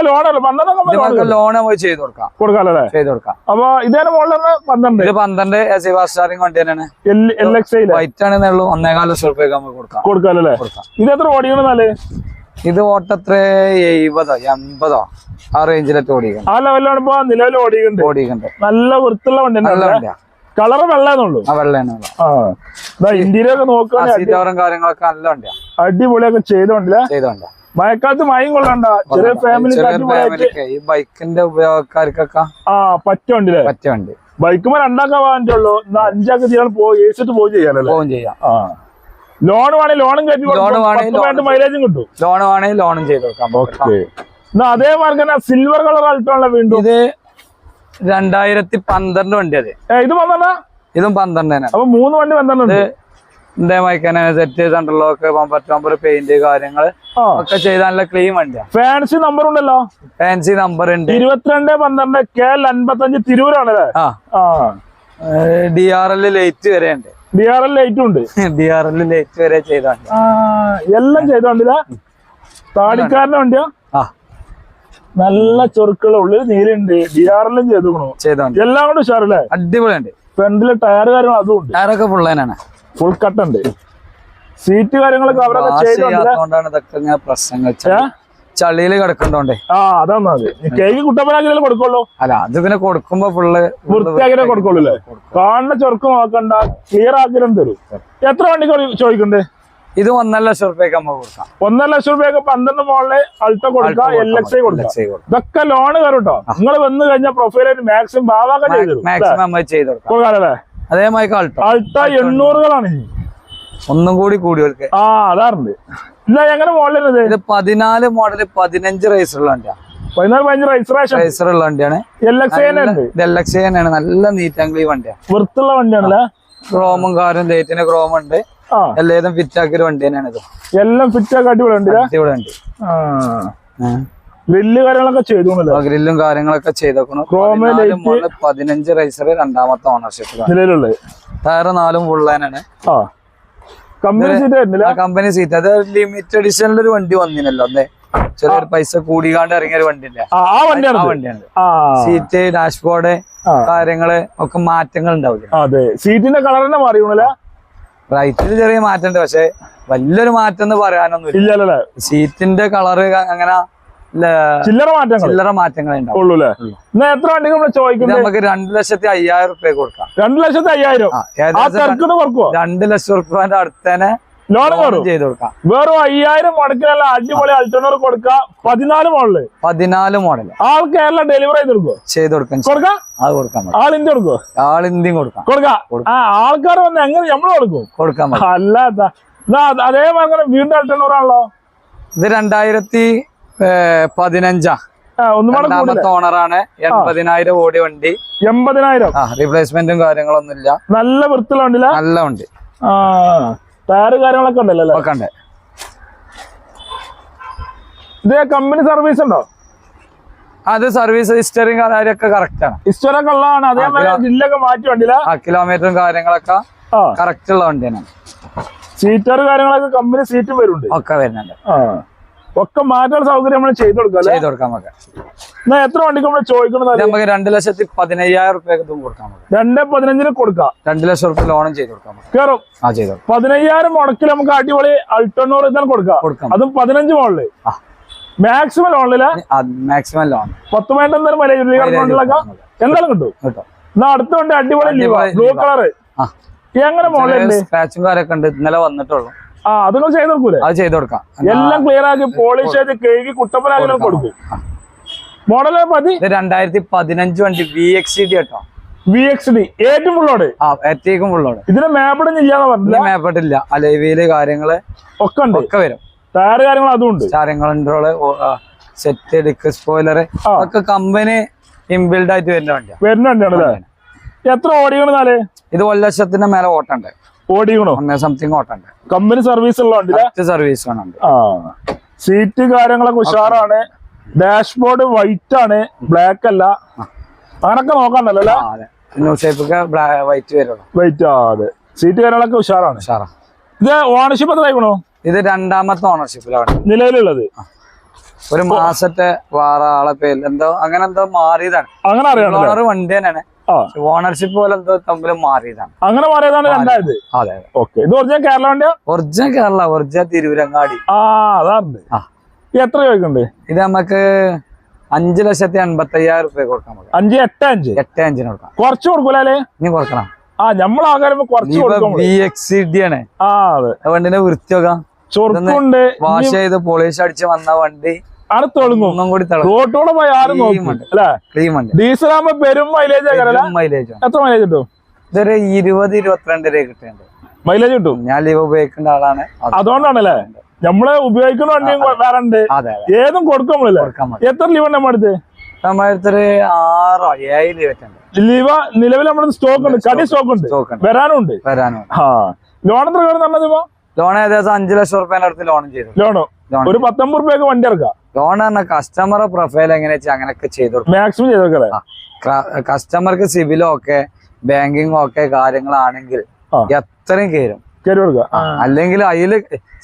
S2: ലോണല്ലോ
S1: ലോൺ ചെയ്ത് കൊടുക്കാം.
S2: കൊടുക്കാല്ലേ
S1: ചെയ്ത് കൊടുക്കാം.
S2: അപ്പൊ ഇതേ മോഡൽ പന്ത്രണ്ട്.
S1: ഇത് പന്ത്രണ്ട് എസ് സി ഫാസ്റ്റ് സ്റ്റാറിംഗ് വണ്ടി തന്നെയാണ്. വൈറ്റ് ഒന്നേകാൽ ലക്ഷം നമുക്ക് കൊടുക്കാം.
S2: കൊടുക്കാല്ലേ ഇത് എത്ര ഓടിക്കണെന്നാൽ
S1: ഇത് ഓട്ടത്ര എഴുപതോ എൺപതോ ആ റേഞ്ചിലൊക്കെ ഓടിക്കണം
S2: ആ ലെവലിലാണ് ഇപ്പൊ നിലവിൽ ഓടിക്കുന്നുണ്ട്
S1: ഓടിക്കണ്ട്
S2: നല്ല വൃത്തിയുള്ള വണ്ടി കളർ വെള്ളന്നുള്ളൂ
S1: ആ
S2: ഇതാ ഇന്ത്യയിലൊക്കെ നോക്കുകയാണെങ്കിൽ
S1: സീറ്റ് കാര്യങ്ങളൊക്കെ നല്ല വണ്ടിയാ.
S2: അടിപൊളിയൊക്കെ
S1: ചെയ്തോണ്ടല്ലേ ചെയ്തോണ്ട
S2: മഴക്കാലത്ത് മയം കൊള്ളണ്ട. ചെറിയ ഫാമിലി
S1: ഈ ബൈക്കിന്റെ ഉപയോഗക്കാർക്കൊക്കെ
S2: ആ
S1: പറ്റുണ്ട് പറ്റുണ്ട്
S2: ബൈക്കുമ്പോ രണ്ടാക്കാൻ എന്നാ അഞ്ചാക്ക് ചെയ്യാൻ പോയി ഏസിട്ട് പോയി ചെയ്യാനല്ലേ
S1: പോവും ചെയ്യാം.
S2: ആ. ലോൺ ലോണും കയറ്റി മൈലേജും കിട്ടും.
S1: ലോൺ വേണമെങ്കിൽ ലോണും ചെയ്ത് കൊടുക്കാം. നമുക്ക്.
S2: ഓക്കെ. എന്നാ അതേ സിൽവർ കളർ അൾട്ടാണല്ലോ വീണ്ടും.
S1: ഇത് രണ്ടായിരത്തി പന്ത്രണ്ട് വണ്ടി അത്.
S2: ഇത് പന്ത്രണ്ടാ?
S1: ഇതും പന്ത്രണ്ട്
S2: അപ്പൊ മൂന്ന് വണ്ടി
S1: പന്ത്രണ്ട് മൈക്കനെ സെറ്റ് പമ്പറ്റമ്പർ പെയിന്റ് കാര്യങ്ങൾ
S2: ആ.
S1: ഒക്കെ ചെയ്ത നല്ല ക്ലീൻ വണ്ടിയാണ്
S2: ഫാൻസി നമ്പർ ഉണ്ടല്ലോ.
S1: ഫാൻസി നമ്പർ ഉണ്ട്.
S2: ഇരുപത്തിരണ്ട് പന്ത്രണ്ട് കെ എൽ അൻപത്തി അഞ്ച്
S1: ആ.
S2: ആ.
S1: ഡി ആർ എൽ ലൈറ്റ് വരെ ഉണ്ട്
S2: ഡി ആർ എൽ ലൈറ്റും ഉണ്ട്.
S1: ഡി ആർ എൽ ലൈറ്റ് വരെ ചെയ്ത
S2: എല്ലാം ചെയ്തോണ്ടില്ല താടിക്കാരന്റെ വണ്ടിയാ?
S1: ആ.
S2: നല്ല ചൊറുക്കുള്ള ഉള്ളിൽ നീലുണ്ട് ഡി ആർ എല്ലും ചെയ്തോണു
S1: ചെയ്ത
S2: എല്ലാം കൂടെ ഉഷാറല്ലേ?
S1: അടിപൊളി ഉണ്ട്
S2: ഫ്രണ്ടിൽ ടയർ കാര്യങ്ങൾ അതും ഉണ്ട്.
S1: ടയറൊക്കെ ഫുള്ളേനാണ്
S2: ഫുൾ കട്ടുണ്ട് സീറ്റ് കാര്യങ്ങളൊക്കെ അവരൊക്കെ
S1: ചെയ്തോണ്ടാണ് ഇതൊക്കെ പ്രശ്നങ്ങൾ ചളിയിൽ കിടക്കണ്ടോണ്ടേ?
S2: ആ അതാണ് അത് കേക്ക് കുട്ടപ്പനാക്കിയാലും കൊടുക്കുള്ളൂ.
S1: അല്ല അത് പിന്നെ കൊടുക്കുമ്പോ ഫുള്ള്
S2: വൃത്തിയാക്കിയേ കൊടുക്കുള്ളൂ അല്ലേ കാണുന്ന ചെറുക്കം നോക്കണ്ട ക്ലിയർ ആക്കിയാലും തരും. എത്ര വണ്ടി ചോദിക്കണ്ടേ?
S1: ഇത് ഒന്നര ലക്ഷം റുപ്യക്ക് നമ്മൾ കൊടുക്കാം.
S2: ഒന്നര ലക്ഷം റുപ്യക്ക് പന്ത്രണ്ട് മോളിൽ അൾട്ടോ കൊടുക്കാം എൽ എക്സ് ഐ കൊടുക്കാം. ഇതൊക്കെ ലോണ് കേട്ടോ നിങ്ങൾ വന്നു കഴിഞ്ഞാൽ പ്രൊഫൈലായിട്ട് മാക്സിമം തരും
S1: മാക്സിമം ചെയ്ത് കൊടുക്കാം. അതേമാതിരി ആൾട്ടോ
S2: അൾട്ടോ എണ്ണൂറുകളാണ്.
S1: ഒന്നും കൂടി കൂടിയവർക്ക്.
S2: ആ അതാറുണ്ട്. ഇല്ല മോഡൽ
S1: ഇത് പതിനാല് മോഡൽ പതിനഞ്ച് റേസർ ഉള്ള വണ്ടിയാണ്
S2: പതിനാല് പതിനഞ്ച് രജിസ്ട്രേഷൻ
S1: റേസർ ഉള്ള വണ്ടിയാണ്. തന്നെയാണ്. നല്ല നീറ്റ് ആംഗിൾ വണ്ടിയാണ്
S2: വൃത്തുള്ള വണ്ടിയാണല്ലേ?
S1: ക്രോമും കാറും ലൈറ്റിന് ക്രോം ഉണ്ട്. എല്ലാതും ഫിറ്റ് ആക്കിയൊരു വണ്ടി തന്നെയാണ് ഇത്.
S2: എല്ലാം ഫിറ്റ് ആക്കി അടിപൊളി
S1: ഇവിടെ ഉണ്ട്
S2: ആ. ഗ്രില്ല് കാര്യങ്ങളൊക്കെ ചെയ്തോണല്ലേ?
S1: ഗ്രില്ലും കാര്യങ്ങളൊക്കെ ചെയ്തേക്കണം. പതിനഞ്ച് റൈസർ രണ്ടാമത്തെ ഓണർഷിപ്പ്
S2: നിലവിലുള്ളത്.
S1: ടയർ നാലും ഫുള്ളാനാണ്
S2: കമ്പനി സീറ്റ് വരുന്നില്ല
S1: കമ്പനി സീറ്റ് അത് ലിമിറ്റഡ് എഡിഷനിൽ ഒരു വണ്ടി വന്നിനല്ലോ അന്നേ. ചെറിയൊരു പൈസ കൂടികാണ്ട് ഇറങ്ങിയ ഒരു വണ്ടി ഇല്ല
S2: ആ വണ്ടിയാണ്
S1: ആ. വണ്ടിയാണ് സീറ്റ് ഡാഷ്ബോർഡ്. കാര്യങ്ങൾ ഒക്കെ മാറ്റങ്ങൾ ഉണ്ടാവില്ല?
S2: അതെ. സീറ്റിന്റെ കളർ തന്നെ മാറിയോണല്ലേ
S1: റൈറ്റിൽ ചെറിയ മാറ്റമുണ്ട്. പക്ഷെ വലിയൊരു മാറ്റം എന്ന്
S2: ഇല്ലല്ലേ
S1: സീറ്റിന്റെ കളറ് അങ്ങനെ
S2: ചില്ലറ മാറ്റങ്ങൾ
S1: ചില്ലറ മാറ്റങ്ങളെ ഉണ്ടാവും.
S2: ഉള്ളൂ അല്ലേ. എന്നാ എത്ര വണ്ടികൾ നമ്മൾ ചോദിക്കുന്നത്?
S1: നമുക്ക് രണ്ട് ലക്ഷത്തി അയ്യായിരം റുപ്യ കൊടുക്കാം.
S2: രണ്ടു ലക്ഷത്തി അയ്യായിരം?
S1: രണ്ട് ലക്ഷം റുപ്യന്റെ അടുത്തന്നെ
S2: ലോൺ
S1: ലോൺ
S2: കയറും?
S1: ചെയ്ത് കൊടുക്കാം.
S2: വെറും അയ്യായിരം മുടക്കിനല്ല അടിപൊളി അൾട്ടോണർ കൊടുക്ക. പതിനാല് മോഡൽ.
S1: പതിനാല് മോഡൽ
S2: ആൾ കേരള ഡെലിവറി ചെയ്ത് കൊടുക്കോ
S1: ചെയ്ത് കൊടുക്കാൻ
S2: കൊടുക്കാം?
S1: അത് കൊടുക്കാം
S2: ആൾ ഇന്ത്യ കൊടുക്കോ
S1: ആൾ ഇന്ത്യയും കൊടുക്കാം.
S2: കൊടുക്കാം.
S1: കൊടുക്കാം.
S2: ആൾക്കാർ വന്ന് എങ്ങനെ നമ്മൾ കൊടുക്കും?
S1: കൊടുക്കാൻ മതി
S2: അല്ലാത്ത അതേമാതിരി വീണ്ടും അൾട്ടോണർ ആണല്ലോ
S1: ഇത് രണ്ടായിരത്തി പതിനഞ്ചാ. രണ്ടാമത്തെ ഓണറാണ്. എൺപതിനായിരം ഓടി വണ്ടി.
S2: എൺപതിനായിരം.
S1: റീപ്ലേസ്മെന്റും കാര്യങ്ങളൊന്നും ഇല്ല
S2: നല്ല വൃത്തിയുള്ള വണ്ടിയില്ല
S1: നല്ല വണ്ടി.
S2: ആ ടയറ് കാര്യങ്ങളൊക്കെ ഉണ്ടല്ലോ?
S1: ഒക്കെ ഉണ്ട്.
S2: ഇത് കമ്പനി സർവീസ് ഉണ്ടോ?
S1: അത് സർവീസ് ഹിസ്റ്ററിയും കാര്യമൊക്കെ കറക്റ്റ് ആണ്.
S2: ഹിസ്റ്ററൊക്കെ ഉള്ളതാണ്. അതേപോലെ ജില്ലൊക്കെ മാറ്റി വണ്ടിയില്ല
S1: കിലോമീറ്ററും കാര്യങ്ങളൊക്കെ കറക്റ്റ് ഉള്ള വണ്ടിയാണ്.
S2: സീറ്റർ കാര്യങ്ങളൊക്കെ കമ്പനി സീറ്റും വരുന്നുണ്ട്.
S1: ഒക്കെ വരുന്നുണ്ട്.
S2: ആ. ഒക്കെ മാറ്റാൻ സൗകര്യം നമ്മൾ ചെയ്തു കൊടുക്കാം
S1: ചെയ്തു കൊടുക്കാൻ നമുക്ക്.
S2: എന്നാ എത്ര വണ്ടിക്ക് നമ്മൾ ചോദിക്കുന്നത്
S1: നമുക്ക് രണ്ട് ലക്ഷത്തി പതിനയ്യായിരം റുപ്യക്ക് കൊടുക്കാം
S2: രണ്ട് പതിനഞ്ചിന് കൊടുക്കാം.
S1: രണ്ട് ലക്ഷം റുപ്യ ലോണും ചെയ്ത് കൊടുക്കാം കേറും.
S2: കയറും
S1: ആ ചെയ്തു
S2: പതിനയ്യായിരം മുടക്കിൽ നമുക്ക് അടിപൊളി അൾട്ടോണൂർ ഇതാണ് കൊടുക്കാം.
S1: കൊടുക്കാം.
S2: അതും പതിനഞ്ച്
S1: മോളിൽ.
S2: മാക്സിമം ലോണിൽ?
S1: Maximum loan.
S2: പത്ത് പോയിന്റ് എന്തായാലും എന്തായാലും കിട്ടും.
S1: കിട്ടും.
S2: എന്നാ അടുത്ത വണ്ടി അടിപൊളി ബ്ലൂ. കളറ്. എങ്ങനെ മോളിലുണ്ട്
S1: സ്ക്രാച്ചും കാര്യമൊക്കെ ഉണ്ട്. ഇന്നലെ വന്നിട്ടുള്ളൂ.
S2: ആ അതൊക്കെ ചെയ്ത് കൊടുക്കൂലേ?
S1: അത് ചെയ്ത് കൊടുക്കാം.
S2: എല്ലാം ക്ലിയർ ആക്കി പോളിഷ് ചെയ്ത് കഴുകി കുട്ടപ്പനാക്കി കൊടുക്കും. മോഡൽ മതി
S1: രണ്ടായിരത്തി പതിനഞ്ച് വണ്ടി വി എക്സ് ഡി കേട്ടോ
S2: വി എക്സ് ഡി ഏറ്റവും ഫുള്ളോട്
S1: ആ ഏറ്റവും ഫുള്ളോട്
S2: ഇതിന് മാപ്പിടൊന്നും ഇല്ലാന്ന് പറഞ്ഞില്ല?
S1: മേപ്പെട്ടില്ല അലവിയിൽ കാര്യങ്ങൾ
S2: ഒക്കെ ഉണ്ട്.
S1: ഒക്കെ വരും.
S2: ടയർ കാര്യങ്ങൾ അതും ഉണ്ട്.
S1: Steering control set dickey spoiler ഒക്കെ കമ്പനി ഇൻബിൽഡ് ആയിട്ട് വരുന്ന വണ്ടിയാണ്
S2: വരുന്ന വണ്ടിയാണ് എത്ര ഓടിയാണ് നാല്?
S1: ഇത് ഒരു ലക്ഷത്തിന്റെ മേലെ ഓട്ടുണ്ട്
S2: ഓടിക്കണോ
S1: ഒന്നേ സംതിങ് ഓട്ടുണ്ട്.
S2: കമ്പനി സർവീസ് ഉള്ള വണ്ടിയില്ല
S1: മറ്റ് സർവീസ് വേണുണ്ട്.
S2: ആ. സീറ്റ് കാര്യങ്ങളൊക്കെ ഉഷാറാണ്. ഡാഷ്ബോർഡ് വൈറ്റ് ആണ്. ബ്ലാക്ക് അല്ല. അങ്ങനൊക്കെ നോക്കാണ്ടല്ലോ
S1: വൈറ്റ് വരുള്ളൂ.
S2: വൈറ്റ് ആ അതെ. സീറ്റ് കാര്യങ്ങളൊക്കെ ഉഷാറാണ്.
S1: ഉഷാറാ.
S2: ഇത് ഓണർഷിപ്പ് എത്ര ആയിക്കണോ
S1: ഇത് രണ്ടാമത്തെ ഓണർഷിപ്പിലാണ്
S2: നിലവിലുള്ളത്.
S1: ഒരു മാസത്തെ വേറെ ആളെ പേരിൽ എന്തോ അങ്ങനെന്തോ മാറിയതാണ്.
S2: അങ്ങനെ
S1: അറിയാം വണ്ടി തന്നെയാണ്. ഓണർഷിപ്പ് പോലെ തമ്മിൽ മാറിയതാണ്.
S2: അങ്ങനെ മാറിയതാണ് രണ്ടായത്?
S1: അതെ
S2: ഓക്കെ. ഇത് ഒറിജിനൽ കേരള വണ്ടിയാ?
S1: ഒറിജിനൽ കേരള ഒറിജിനൽ തിരുവരങ്ങാടി
S2: ആ
S1: അതാണ്
S2: എത്ര ചോദിക്കണ്ട്
S1: ഇത് നമുക്ക് അഞ്ചു ലക്ഷത്തി എൺപത്തി അയ്യായിരം റുപ്യ കൊടുക്കാം
S2: അഞ്ച് എട്ട് അഞ്ച്?
S1: എട്ട് അഞ്ചിന് കൊടുക്കാം.
S2: കുറച്ച് കൊടുക്കൂലേ
S1: ഇനി കൊടുക്കണം.
S2: ആ ആ
S1: വണ്ടിന്റെ
S2: ചൊറുക്കുണ്ട്.
S1: വാഷ് ചെയ്ത് പോളിഷ് അടിച്ച് വന്ന വണ്ടി
S2: ആണ് തെളുങ്ങും
S1: ഒന്നും കൂടി
S2: റോട്ടോടെ പോയി ആരും
S1: ഈ
S2: നോക്കും അല്ലേ? ഡീസൽ ആകുമ്പോ പെരും മൈലേജ്
S1: മൈലേജ്
S2: എത്ര മൈലേജ് കിട്ടും?
S1: ഇതൊരു ഇരുപത് ഇരുപത്തിരണ്ട് രൂപ കിട്ടുന്നുണ്ട്.
S2: മൈലേജ് കിട്ടും?
S1: ഞാൻ ലീവ് ഉപയോഗിക്കേണ്ട ആളാണ്. അത്
S2: അതുകൊണ്ടാണല്ലേ? നമ്മൾ ഉപയോഗിക്കുന്ന വണ്ടിയും വേറെ ഉണ്ട്. ഏതും കൊടുക്കും നമ്മളല്ലേ എത്ര ലീവ് ഉണ്ട് നമ്മുടെ അടുത്ത്?
S1: നമ്മളടുത്തൊരു ആറോ ഏഴ്
S2: ലീവ നിലവിൽ നമ്മുടെ സ്റ്റോക്ക് ഉണ്ട്. കടി സ്റ്റോക്ക് ഉണ്ട്.
S1: വരാനുണ്ട് വരാനുണ്ട്
S2: വരാനും ഉണ്ട്.
S1: വരാനും
S2: ആ. ലോൺ എത്ര
S1: ലോൺ ഏകദേശം അഞ്ചു ലക്ഷം റുപ്യേന്റെ അടുത്ത് ലോൺ ചെയ്തു.
S2: ലോണോ? ഒരു പത്തൊമ്പത് റുപ്യക്ക് വണ്ടി ഇറക്കാം
S1: ലോൺ പറഞ്ഞ കസ്റ്റമറെ പ്രൊഫൈൽ എങ്ങനെ വെച്ചാൽ അങ്ങനെയൊക്കെ ചെയ്തു
S2: മാക്സിമം ചെയ്തേക്കല്ലേ
S1: കസ്റ്റമർക്ക് സിബിലും ഒക്കെ ബാങ്കിങ് ഒക്കെ കാര്യങ്ങളാണെങ്കിൽ. എത്രയും കയറും അല്ലെങ്കിൽ അതിൽ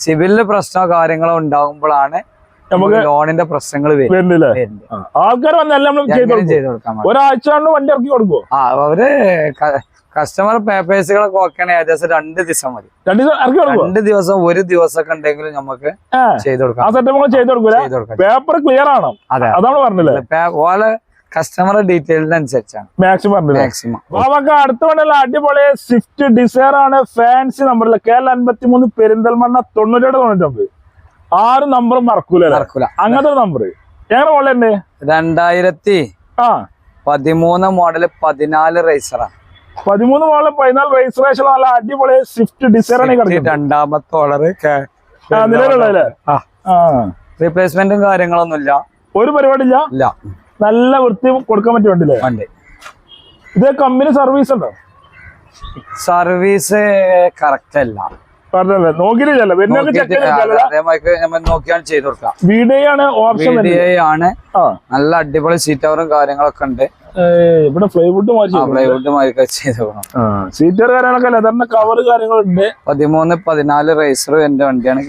S1: സിബിലിന് പ്രശ്നമോ കാര്യങ്ങളോ ഉണ്ടാകുമ്പോഴാണ്
S2: നമുക്ക്
S1: ലോണിന്റെ പ്രശ്നങ്ങൾ.
S2: ആൾക്കാർ. ഒരാഴ്ച കൊണ്ട് വണ്ടി ഇറക്കി കൊടുക്കുവോ?
S1: ആ അവർ കസ്റ്റമർ പേപ്പേഴ്സുകളൊക്കെ ഓക്കെയാണ് ഏകദേശം രണ്ട് ദിവസം മതി.
S2: രണ്ട് ദിവസം ഇറക്കി
S1: രണ്ട് ദിവസം ഒരു ദിവസമൊക്കെ ഉണ്ടെങ്കിലും നമുക്ക് ചെയ്ത് കൊടുക്കാം.
S2: പേപ്പർ ക്ലിയർ ആണോ?
S1: അതെ.
S2: അതാണ് പറഞ്ഞില്ലേ?
S1: ഓലെ കസ്റ്റമർ ഡീറ്റെയിലിനനുസരിച്ചാണ്
S2: മാക്സിമം
S1: മാക്സിമം
S2: നമുക്ക് അടുത്ത വണ്ടിയുള്ള അടിപൊളി സ്വിഫ്റ്റ് ഡിസയർ ആണ് ഫാൻസി നമ്പറിൽ കേരള അൻപത്തി മൂന്ന് പെരിന്തൽമണ്ണ തൊണ്ണൂറ്റി തൊണ്ണൂറ്റൊമ്പത് ആറ് നമ്പറും മറക്കൂല?
S1: മറക്കൂല.
S2: അങ്ങനത്തെ നമ്പർ എങ്ങനെ മോളുണ്ട്
S1: രണ്ടായിരത്തി
S2: ആ.
S1: പതിമൂന്ന് മോഡൽ പതിനാല് റേസറാണ്
S2: പതിമൂന്ന് മോളിൽ പതിനാല് രജിസ്ട്രേഷൻ നല്ല അടിപൊളി സ്വിഫ്റ്റ് ഡിസൈറാണ് കിടക്കുന്നത്.
S1: രണ്ടാമത്തെ ഓർഡർ
S2: നിലവിലുള്ളതല്ലേ?
S1: റീപ്ലേസ്മെന്റും കാര്യങ്ങളൊന്നുമില്ല
S2: ഒരു പരിപാടി
S1: ഇല്ല.
S2: നല്ല വൃത്തി കൊടുക്കാൻ പറ്റിയ വണ്ടിയില്ലേ?
S1: വണ്ടി.
S2: ഇത് കമ്പനി സർവീസ് ഉണ്ടോ?
S1: സർവീസ് കറക്റ്റ് അല്ല.
S2: ആണ്
S1: നല്ല അടിപൊളി സീറ്റ് കവറും കാര്യങ്ങളൊക്കെ ഉണ്ട്.
S2: ഇവിടെ ഫ്ലൈവുഡ് മാറ്റി
S1: പ്ലൈവുഡ് ചെയ്ത് കൊടുക്കണം
S2: സീറ്റർ കാര്യങ്ങളൊക്കെ ലെതറിന്റെ കവർ കാര്യങ്ങളുണ്ട്?
S1: പതിമൂന്ന് പതിനാല് റേസർ എന്റെ വണ്ടിയാണ്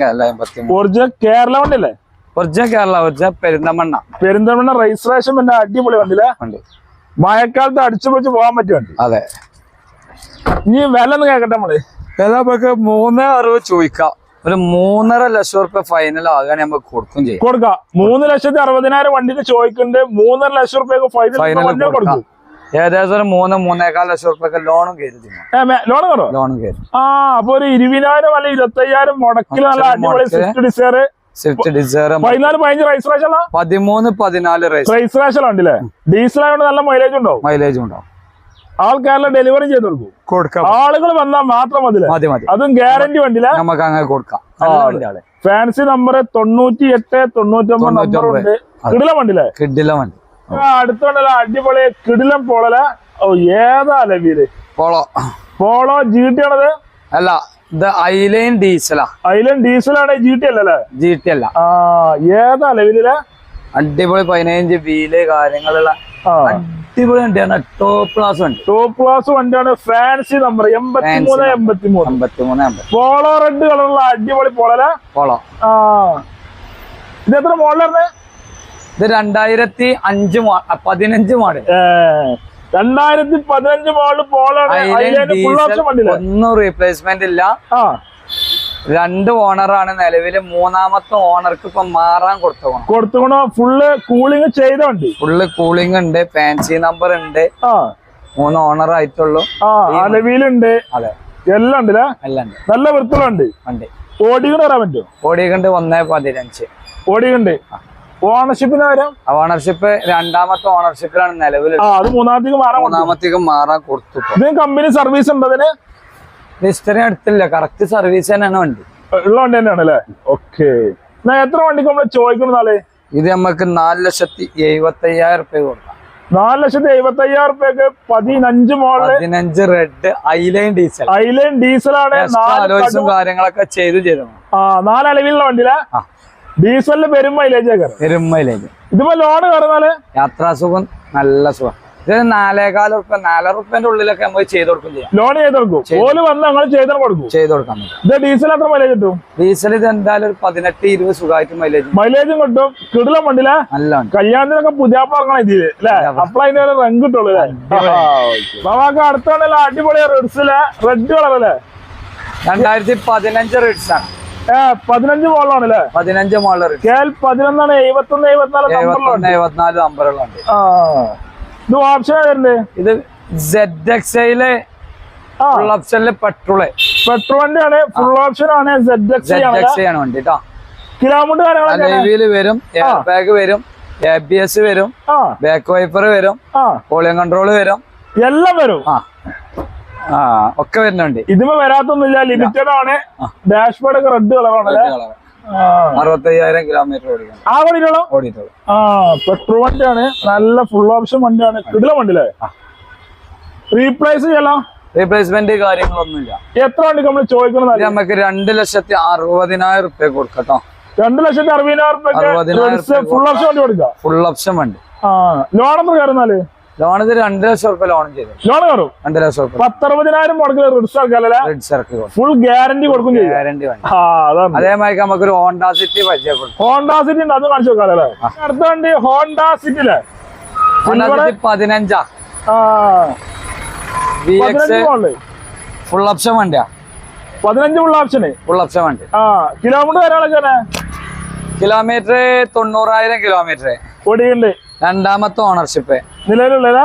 S2: original Kerala വണ്ടിയല്ലേ?
S1: Original Kerala original Perinthalmanna
S2: Perinthalmanna registration പിന്നെ അടിപൊളി വണ്ടിയില്ലേ?
S1: വണ്ടി
S2: മഴക്കാലത്ത് അടിച്ചു പൊളിച്ച് പോകാൻ വണ്ടി.
S1: അതെ.
S2: ഇനി വില ഒന്ന് കേക്കട്ടെ നമ്മൾ.
S1: ഏതാ മൂന്ന് അറുപത് ചോദിക്കാം. ഒരു മൂന്നര ലക്ഷം റുപ്യ ഫൈനൽ ആകാൻ നമുക്ക് കൊടുക്കും ചെയ്യും.
S2: കൊടുക്കാം. മൂന്ന് ലക്ഷത്തി അറുപതിനായിരം വണ്ടിക്ക് ചോദിക്കുന്നുണ്ട്. മൂന്നര ലക്ഷം റുപ്യ
S1: ഫൈനൽ
S2: ഫൈനൽ
S1: കൊടുക്കാം. ഏകദേശം ഒരു മൂന്ന് മൂന്നേക്കാൽ ലക്ഷം റുപ്യൊക്കെ ലോണും കയറി
S2: ലോൺ കയറോ
S1: ലോണും കയറി.
S2: ആ അപ്പൊ ഒരു ഇരുപതിനായിരം അല്ലെ ഇരുപത്തി അയ്യായിരം മുടക്കിൽ നല്ല അടിപൊളി സ്വിഫ്റ്റ് ഡിസയർ
S1: സ്വിഫ്റ്റ് ഡിസയർ
S2: പതിനാല് പതിനഞ്ച് രജിസ്ട്രേഷൻ
S1: പതിമൂന്ന് പതിനാല് റേസ്
S2: രജിസ്ട്രേഷൻ ഉണ്ടല്ലേ? ഡീസൽ ആയതുകൊണ്ട് നല്ല മൈലേജ് ഉണ്ടോ
S1: മൈലേജ് ഉണ്ടാവും.
S2: ആൾക്കാരിലെ ഡെലിവറി ചെയ്ത് കൊടുക്കും.
S1: കൊടുക്കാം.
S2: ആളുകൾ വന്നാൽ മാത്രം
S1: മതി മതി
S2: അതും ഗ്യാരണ്ടി വണ്ടിയില്ല
S1: നമുക്ക് അങ്ങനെ കൊടുക്കാം.
S2: ഫാൻസി നമ്പർ തൊണ്ണൂറ്റി എട്ട് തൊണ്ണൂറ്റൊമ്പത് നമ്പർ ഉണ്ട്. വണ്ടി
S1: അടുത്ത വണ്ടി
S2: അടുത്തുണ്ടല്ലോ അടിപൊളി കിടിലം പോളല ഓ ഏതാ ലവീൽ
S1: പോളോ.
S2: പോളോ ജി ടി ആണത്?
S1: അല്ല ഇത് ഐലൈൻ ഡീസലാ
S2: ഐലൈൻ ഡീസലാണ് ജി ടി അല്ലല്ലേ
S1: ജി ടി അല്ല.
S2: ആ ഏതാ ലവീലിലെ
S1: അടിപൊളി പതിനഞ്ച് വീൽ കാര്യങ്ങളുള്ള അടിപൊളി വണ്ടിയാണ്. ടോപ്പ് ക്ലാസ് വണ്ടി.
S2: ടോപ്പ് ക്ലാസ് വണ്ടിയാണ്. ഫാൻസി നമ്പർ എൺപത്തിമൂന്ന് എൺപത്തിമൂന്ന് എൺപത്തി മൂന്ന്
S1: അമ്പത്തി മൂന്ന് അമ്പത്തി
S2: പോളോ റെഡ് കളറുള്ള അടിപൊളി പോളല
S1: പോളോ
S2: ആ. ഇത് എത്ര മോഡലായിരുന്നു
S1: ഇത് രണ്ടായിരത്തി അഞ്ച് പതിനഞ്ച് മോഡൽ
S2: രണ്ടായിരത്തി പതിനഞ്ച് മോഡൽ പോളോ
S1: ഒന്നും റീപ്ലേസ്മെന്റ് ഇല്ല.
S2: ആ.
S1: രണ്ട് ഓണറാണ് നിലവിൽ മൂന്നാമത്തെ ഓണർക്ക് ഇപ്പൊ മാറാൻ കൊടുത്തോണം
S2: കൊടുത്തോണോ ഫുള്ള് കൂളിംഗ് ചെയ്തോണ്ട്
S1: ഫുള്ള് കൂളിംഗ് ഉണ്ട് ഫാൻസി നമ്പർ ഉണ്ട്. മൂന്ന് ഓണർ ആയിട്ടുള്ളൂ.
S2: നിലവിലുണ്ട്
S1: അതെ.
S2: എല്ലാം ഉണ്ട്
S1: എല്ലാം ഉണ്ട്.
S2: നല്ല വൃത്തിലുണ്ട്
S1: ഉണ്ട്
S2: ഓടികൊണ്ട് വരാൻ പറ്റുമോ?
S1: ഓടിക്കണ്ട് ഒന്നേ പതിനഞ്ച്.
S2: ഓടിയുണ്ട് ഓണർഷിപ്പിന് വരാം
S1: ഓണർഷിപ്പ് രണ്ടാമത്തെ ഓണർഷിപ്പിലാണ് നിലവിൽ
S2: മൂന്നാമത്തേക്ക് മാറാൻ.
S1: മൂന്നാമത്തേക്ക് മാറാൻ കൊടുത്തു
S2: കമ്പനി സർവീസ് ഉണ്ട് അതിന്?
S1: ഹിസ്റ്ററി അടുത്തില്ല. കറക്റ്റ് സർവീസ് തന്നെയാണ് വണ്ടി.
S2: ഉള്ള വണ്ടി തന്നെയാണ് അല്ലേ? ഓക്കെ എത്ര വണ്ടിക്ക് നമ്മൾ ചോദിക്കണം നാളെ?
S1: ഇത് നമുക്ക് നാല് ലക്ഷത്തി എഴുപത്തി അയ്യായിരം റുപ്യ കൊടുക്കാം.
S2: നാല് ലക്ഷത്തി എഴുപത്തി അയ്യായിരം റുപ്യക്ക് പതിനഞ്ച് മോഡൽ
S1: പതിനഞ്ച് red highline diesel
S2: highline diesel ആണ്
S1: ആലോചിച്ചും കാര്യങ്ങളൊക്കെ ചെയ്തു ചെയ്തു
S2: ആ നാലളവിലുള്ള വണ്ടിയിലാ? ഡീസലിന് പെരും മൈലേജ്
S1: പെരും മൈലേജ്
S2: ഇതിപ്പോ ലോണ് കയറുന്നാൽ
S1: യാത്രാസുഖം നല്ല സുഖം. ഇത് നാലേകാൽ ഉറുപ്പ നാലര റുപ്യന്റെ ഉള്ളിലൊക്കെ നമുക്ക് ചെയ്ത് കൊടുക്കും ചെയ്യാം.
S2: ലോൺ ചെയ്ത് കൊടുക്കും. ഓൽ വന്ന് ഞങ്ങൾ ചെയ്ത് കൊടുക്കും.
S1: ചെയ്ത് കൊടുക്കാൻ
S2: ഇത് ഡീസൽ എത്ര മൈലേജ് കിട്ടും?
S1: ഡീസൽ ഇത് എന്തായാലും ഒരു പതിനെട്ട് ഇരുപത് സുഖമായിട്ട് മൈലേജ്
S2: മൈലേജും കിട്ടും. കിടലും വണ്ടിയിലെ?
S1: നല്ല
S2: കല്യാണത്തിനൊക്കെ പുതിയ ഇറങ്ങണം ഇതിൽ അല്ലെ? അപ്പൊ അതിന്റെ ഒരു റങ് കിട്ടുള്ളൂ നമുക്ക് അടുത്തോണ്ടല്ല അടിപൊളി റെഡ്സിലെ റെഡ് കളർ അല്ലേ?
S1: രണ്ടായിരത്തി പതിനഞ്ച് റെഡ്സ് ആണ്.
S2: പതിനഞ്ച് മോളാണ് അല്ലേ?
S1: പതിനഞ്ച് മോളിൽ
S2: പതിനൊന്നാണ് എഴുപത്തൊന്ന് എഴുപത്തിനാല്
S1: എഴുപത്തൊന്ന് എഴുപത്തിനാല് നമ്പറുകളുണ്ട്
S2: ആ. ഇത് ഓപ്ഷൻ വരുന്നുണ്ട്
S1: ഇത് സെഡ്
S2: എക്സൈൽ
S1: ഫുൾ ഓപ്ഷനിൽ പെട്രോൾ
S2: പെട്രോൾ ആണ് ഫുൾ ഓപ്ഷൻ ആണ് സെഡ് എക്സ്
S1: സെഡ്
S2: ആണ്
S1: വണ്ടി കേട്ടോ
S2: കിലോമീറ്റർ
S1: വരും എയർ ബാഗ് വരും എ ബി എസ് വരും ബാക്ക് വൈപ്പർ വരും
S2: ആ.
S1: കൺട്രോൾ വരും.
S2: എല്ലാം വരും.
S1: ആ. ഒക്കെ വരുന്നുണ്ട്.
S2: ഇതിപ്പോ വരാത്തൊന്നുമില്ല ലിമിറ്റഡ് ആണ്. ഡാഷ്ബോർഡ് ഒക്കെ റെഡ് കളറാണ്.
S1: അറുപത്തയ്യായിരം കിലോമീറ്റർ ഓടിക്കണം.
S2: ആ വണ്ടിയിലാണോ
S1: ഓടിയിട്ടുള്ളൂ.
S2: ആ പെട്രോൾ വണ്ടിയാണ്. നല്ല ഫുൾ ഓപ്ഷൻ വണ്ടിയാണ്. കിടില വണ്ടിയിലേ? റീപ്ലേസ് ചെയ്യலாம்
S1: റീപ്ലേസ്മെന്റ് കാര്യങ്ങളൊന്നുമില്ല.
S2: എത്ര വണ്ടി നമ്മൾ ചോദിക്കണം
S1: നമുക്ക് രണ്ട് ലക്ഷത്തി അറുപതിനായിരം റുപ്യ കൊടുക്കട്ടോ.
S2: രണ്ട് ലക്ഷത്തി അറുപതിനായിരം റുപ്യ ഫുൾ ഓപ്ഷൻ വണ്ടി കൊടുക്കാം.
S1: ഫുൾ ഓപ്ഷൻ വണ്ടി.
S2: ആ. ലോൺ എത്ര കയറുന്നാൽ?
S1: ലോൺ ഇത് രണ്ട് ലക്ഷം റുപ്യ ലോൺ ചെയ്തു.
S2: ലോൺ കയറും.
S1: രണ്ട് ലക്ഷം റുപ്യ
S2: പത്തറുപതിനായിരം മുടക്കിൽ റിഡ്സ് ആൾക്കാരല്ല
S1: റെഡ് സർക്കിൾ
S2: ഫുൾ ഗ്യാരണ്ടി കൊടുക്കും. ചെയ്യും.
S1: ഗ്യാരണ്ടി
S2: അതാണ്.
S1: അതേമാതിരി നമുക്കൊരു ഹോണ്ട സിറ്റി പരിചയപ്പെടും
S2: ഹോണ്ട സിറ്റി ഉണ്ട്. അത് കാണിച്ചു നോക്കാല്ലേ അടുത്ത വണ്ടി ഹോണ്ട സിറ്റി അല്ലേ
S1: ഹോണ്ട സിറ്റി പതിനഞ്ചാ. ഫുൾ ഓപ്ഷൻ വണ്ടിയാ.
S2: പതിനഞ്ച് ഫുൾ ഓപ്ഷന്
S1: ഫുൾ ഓപ്ഷൻ വണ്ടി.
S2: കിലോമീറ്റർ വരാനൊക്കെ
S1: കിലോമീറ്റർ തൊണ്ണൂറായിരം കിലോമീറ്റർ
S2: ഓടിയുണ്ട്
S1: രണ്ടാമത്തെ ഓണർഷിപ്പ്
S2: നിലവിലുള്ളതാ?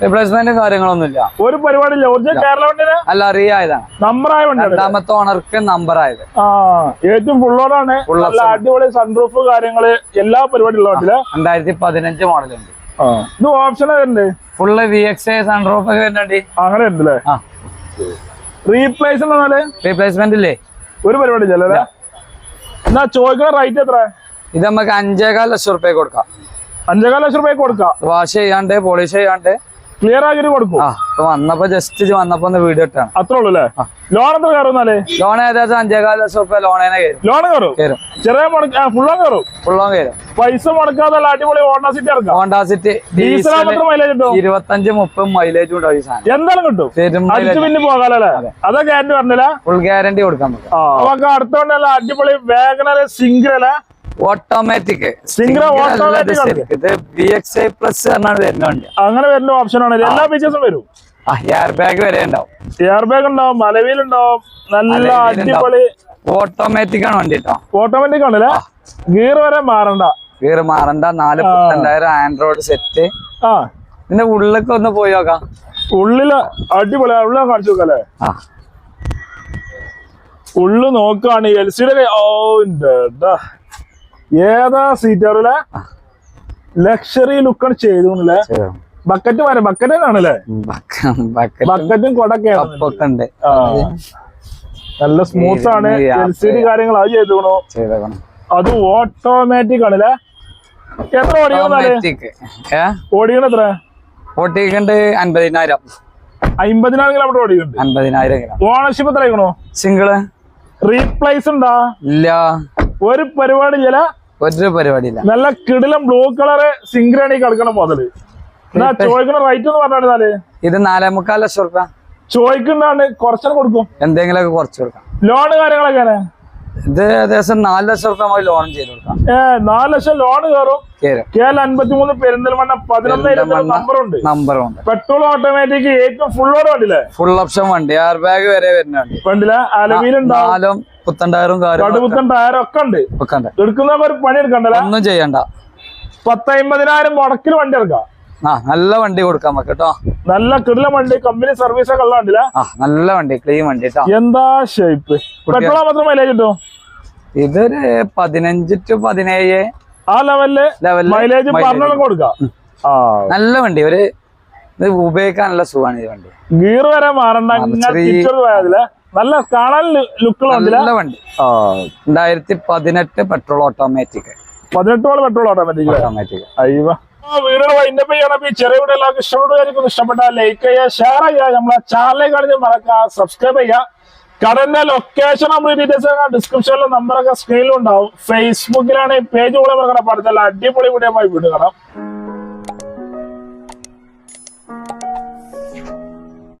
S1: റീപ്ലേസ്മെന്റ് കാര്യങ്ങളൊന്നുമില്ല.
S2: ഒരു പരിപാടിയില്ല. ഒറിജിനൽ കേരള
S1: അല്ല അറിയായതാണ്
S2: നമ്പറായ വണ്ടിയാണ്
S1: രണ്ടാമത്തെ ഓണർക്ക് നമ്പർ ആയത്.
S2: ഏറ്റവും ഫുള്ളോടാണ് അടിപൊളി സൺറൂഫ് കാര്യങ്ങൾ എല്ലാ പരിപാടി ഉള്ള വണ്ടിയിൽ.
S1: രണ്ടായിരത്തി പതിനഞ്ച് മോഡലുണ്ട്.
S2: ഇത് ഓപ്ഷൻ വരുന്നുണ്ട്
S1: ഫുള്ള് വി എക്സ് സൺറൂഫ് ഒക്കെ വരുന്നുണ്ട്.
S2: അങ്ങനെ ഉണ്ടല്ലേ റീപ്ലേസ്
S1: റീപ്ലേസ്മെന്റ് ഇല്ലേ?
S2: ഒരു പരിപാടി ഇല്ലല്ലേ എന്നാ ചോദിക്കുന്ന റേറ്റ് എത്ര
S1: ഇത് നമുക്ക് അഞ്ചേകാൽ ലക്ഷം റുപ്യ കൊടുക്കാം.
S2: അഞ്ചേകാൽ ലക്ഷം റുപ്യ കൊടുക്കാം.
S1: വാഷ് ചെയ്യാണ്ട് പോളിഷ് ചെയ്യാണ്ട്.
S2: ക്ലിയർ ആക്കി കൊടുക്കും.
S1: ആ വന്നപ്പോ ജസ്റ്റ് വന്നപ്പോ ഒന്ന് വീഡിയോ ഇട്ടാണ്.
S2: അത്രേ ഉള്ളൂ അല്ലേ? ലോൺ എത്ര കയറുന്നാലേ
S1: ലോൺ ഏകദേശം അഞ്ചേകാൽ ലക്ഷം റുപ്യ ലോൺ തന്നെ കയറും.
S2: ലോൺ കയറും?
S1: കയറും.
S2: ചെറിയ ഫുള്ളോ കയറും?
S1: ഫുള്ളോൺ കയറും.
S2: പൈസ മുടക്കാതെ അടിപൊളി ഹോണ്ട സിറ്റി ഇറക്കാം.
S1: ഹോണ്ട സിറ്റി
S2: മൈലേജ് കിട്ടും
S1: ഇരുപത്തഞ്ച് മുപ്പത് മൈലേജ് ഉണ്ടാവും
S2: എന്തായാലും കിട്ടും. അടിച്ചു പിന്നെ പോകാലല്ലേ അതാ. ഗ്യാരണ്ടി പറഞ്ഞില്ല?
S1: ഫുൾ ഗ്യാരണ്ടി കൊടുക്കാൻ പറ്റും.
S2: അടുത്തോണ്ടല്ല അടിപൊളി വേഗനൽ സിംഗിൾ
S1: ഓട്ടോമാറ്റിക്. ഇത് ബി എക്സ് ഐ പ്ലസ് എന്നാണ് വരുന്ന
S2: അങ്ങനെ വരുന്ന ഓപ്ഷൻ ആണ് എല്ലാ ഫീച്ചേഴ്സും വരും.
S1: എയർ ബാഗ് വരെ ഉണ്ടാവും.
S2: എയർ ബാഗ് ഉണ്ടാവും മലവിലുണ്ടാവും നല്ല അടിപൊളി
S1: ഓട്ടോമാറ്റിക് ആണ് വണ്ടി കേട്ടോ
S2: ഓട്ടോമാറ്റിക് ആണല്ലേ ഗിയർ വരെ മാറണ്ട.
S1: ഗീർ മാറണ്ട. നാല് പുത്തണ്ടായിരം ആൻഡ്രോയിഡ് സെറ്റ്
S2: ആ.
S1: ഇതിന്റെ ഉള്ളിലൊക്കെ ഒന്ന് പോയി നോക്കാം.
S2: ഉള്ളിൽ അടിപൊളി ഉള്ള കാണിച്ചു നോക്കല്ലേ ഉള്ളു നോക്കാണ് എൽ സിയുടെ ഓ ഇന്റെ ടാ. ഏതാ സീറ്ററിലെ? ലക്ഷറി ലുക്കാണ്
S1: ചെയ്തു.
S2: ബക്കറ്റ് വരെ ബക്കറ്റ്
S1: ആണല്ലേ ബക്കറ്റും
S2: കൊടൊക്കെയാണ്.
S1: ഉണ്ട്.
S2: നല്ല സ്മൂത്ത് ആണ്.
S1: എൽസിഡി
S2: എൽ സി ഡി കാര്യങ്ങൾ അത് ചെയ്തോണു അത് ഓട്ടോമാറ്റിക് ആണല്ലേ? എത്ര ഓടിക്കണം എത്ര?
S1: ഓട്ടിക്കുണ്ട് അൻപതിനായിരം.
S2: അമ്പതിനായിരം കിലോമീറ്റർ ഓടിക്കുന്നുണ്ട്
S1: അമ്പതിനായിരം
S2: ഓണർഷിപ്പ് എത്ര
S1: സിംഗിൾ
S2: റീപ്ലേസ് ഉണ്ടാ?
S1: ഇല്ല.
S2: ഒരു പരിപാടി ഇല്ല
S1: ഒരു പരിപാടിയില്ല.
S2: നല്ല കിടിലം ബ്ലൂ കളറ് സിംഗ്രണി കളിക്കണം മുതൽ. എന്നാ ചോദിക്കണ റേറ്റ് എന്ന് പറഞ്ഞാൽ
S1: ഇത് നാലേ മുക്കാൽ ലക്ഷം റുപ്യ
S2: ചോദിക്കുന്നതാണ് കുറച്ചു കൊടുക്കും.
S1: എന്തെങ്കിലുമൊക്കെ കുറച്ച് കൊടുക്കാം.
S2: ലോണ് കാര്യങ്ങളൊക്കെ
S1: ഇത് ഏകദേശം നാല് ലക്ഷം റുപ്യ നമുക്ക് ലോൺ ചെയ്ത് കൊടുക്കാം.
S2: ഏ നാല് ലക്ഷം ലോൺ കയറും കേരള അൻപത്തിമൂന്ന് പെരുന്തൽമണ്ണ പതിനൊന്ന് നമ്പർ നമ്പറുണ്ട്
S1: നമ്പറും ഉണ്ട്.
S2: പെട്രോൾ ഓട്ടോമാറ്റിക് ഏറ്റവും ഫുൾ ഓഡ് വണ്ടില്ലേ
S1: ഫുൾ ഓപ്ഷൻ വണ്ടി. എയർ ബാഗ് വരെ വരുന്ന വണ്ടി.
S2: വണ്ടിയിലെ അലവിയിലുണ്ടാവും
S1: നാലും ടയറും
S2: പുത്തൻ ടയർ ഒക്കെ ഉണ്ട്.
S1: ഒക്കെ ഉണ്ട്
S2: ഒരു പണി എടുക്കണ്ടല്ലോ?
S1: ഒന്നും ചെയ്യണ്ട.
S2: പത്തമ്പതിനായിരം മുടക്കിൽ വണ്ടി എടുക്കാം.
S1: ആ നല്ല വണ്ടി കൊടുക്കാം നമുക്ക് കേട്ടോ.
S2: നല്ല കിടല വണ്ടി കമ്പനി സർവീസ് ഒക്കെ ഉള്ള വണ്ടിയില്ല
S1: ആ നല്ല വണ്ടി ക്ലീൻ വണ്ടി
S2: എന്താ ഷേപ്പ് പെട്രോൾ മാത്രം മൈലേജ് കിട്ടും
S1: ഇതൊരു പതിനഞ്ച് ടു പതിനേഴ്.
S2: ആ
S1: ലെവലിൽ
S2: മൈലേജ്
S1: mileage.
S2: കൊടുക്കാം.
S1: നല്ല വണ്ടി ഒരു ഉപയോഗിക്കാൻ നല്ല സുഖമാണ് ഈ വണ്ടി.
S2: ഗീർ വരെ മാറണ്ട നല്ല കാണാൻ ലുക്കുള്ള
S1: വണ്ടി. രണ്ടായിരത്തി പതിനെട്ട് പെട്രോൾ ഓട്ടോമാറ്റിക്.
S2: പതിനെട്ടോളം പെട്രോൾ ഓട്ടോമാറ്റിക്
S1: ഓട്ടോമാറ്റിക്.
S2: അയ്യോ വീഡിയോ വൈൻഡപ്പ് ചെയ്യണം ഈ ചെറിയ വീഡിയോ എല്ലാവർക്കും ഇഷ്ടപ്പെടുമായിരിക്കും ഇഷ്ടപ്പെട്ടാൽ ലൈക്ക് ചെയ്യുക ഷെയർ ചെയ്യുക നമ്മളെ ചാനലിൽ കാണുന്ന മറക്കുക സബ്സ്ക്രൈബ് ചെയ്യുക. കടന്റെ ലൊക്കേഷൻ നമ്മൾ ഡീറ്റെയിൽസ് ഡിസ്ക്രിപ്ഷനിലും നമ്പറൊക്കെ സ്ക്രീനിലും ഉണ്ടാവും. ഫേസ്ബുക്കിലാണ് പേജ് കൂടെ പഠിത്തല്ല അടിപൊളി വീഡിയോ വീണ്ടും കാണാം.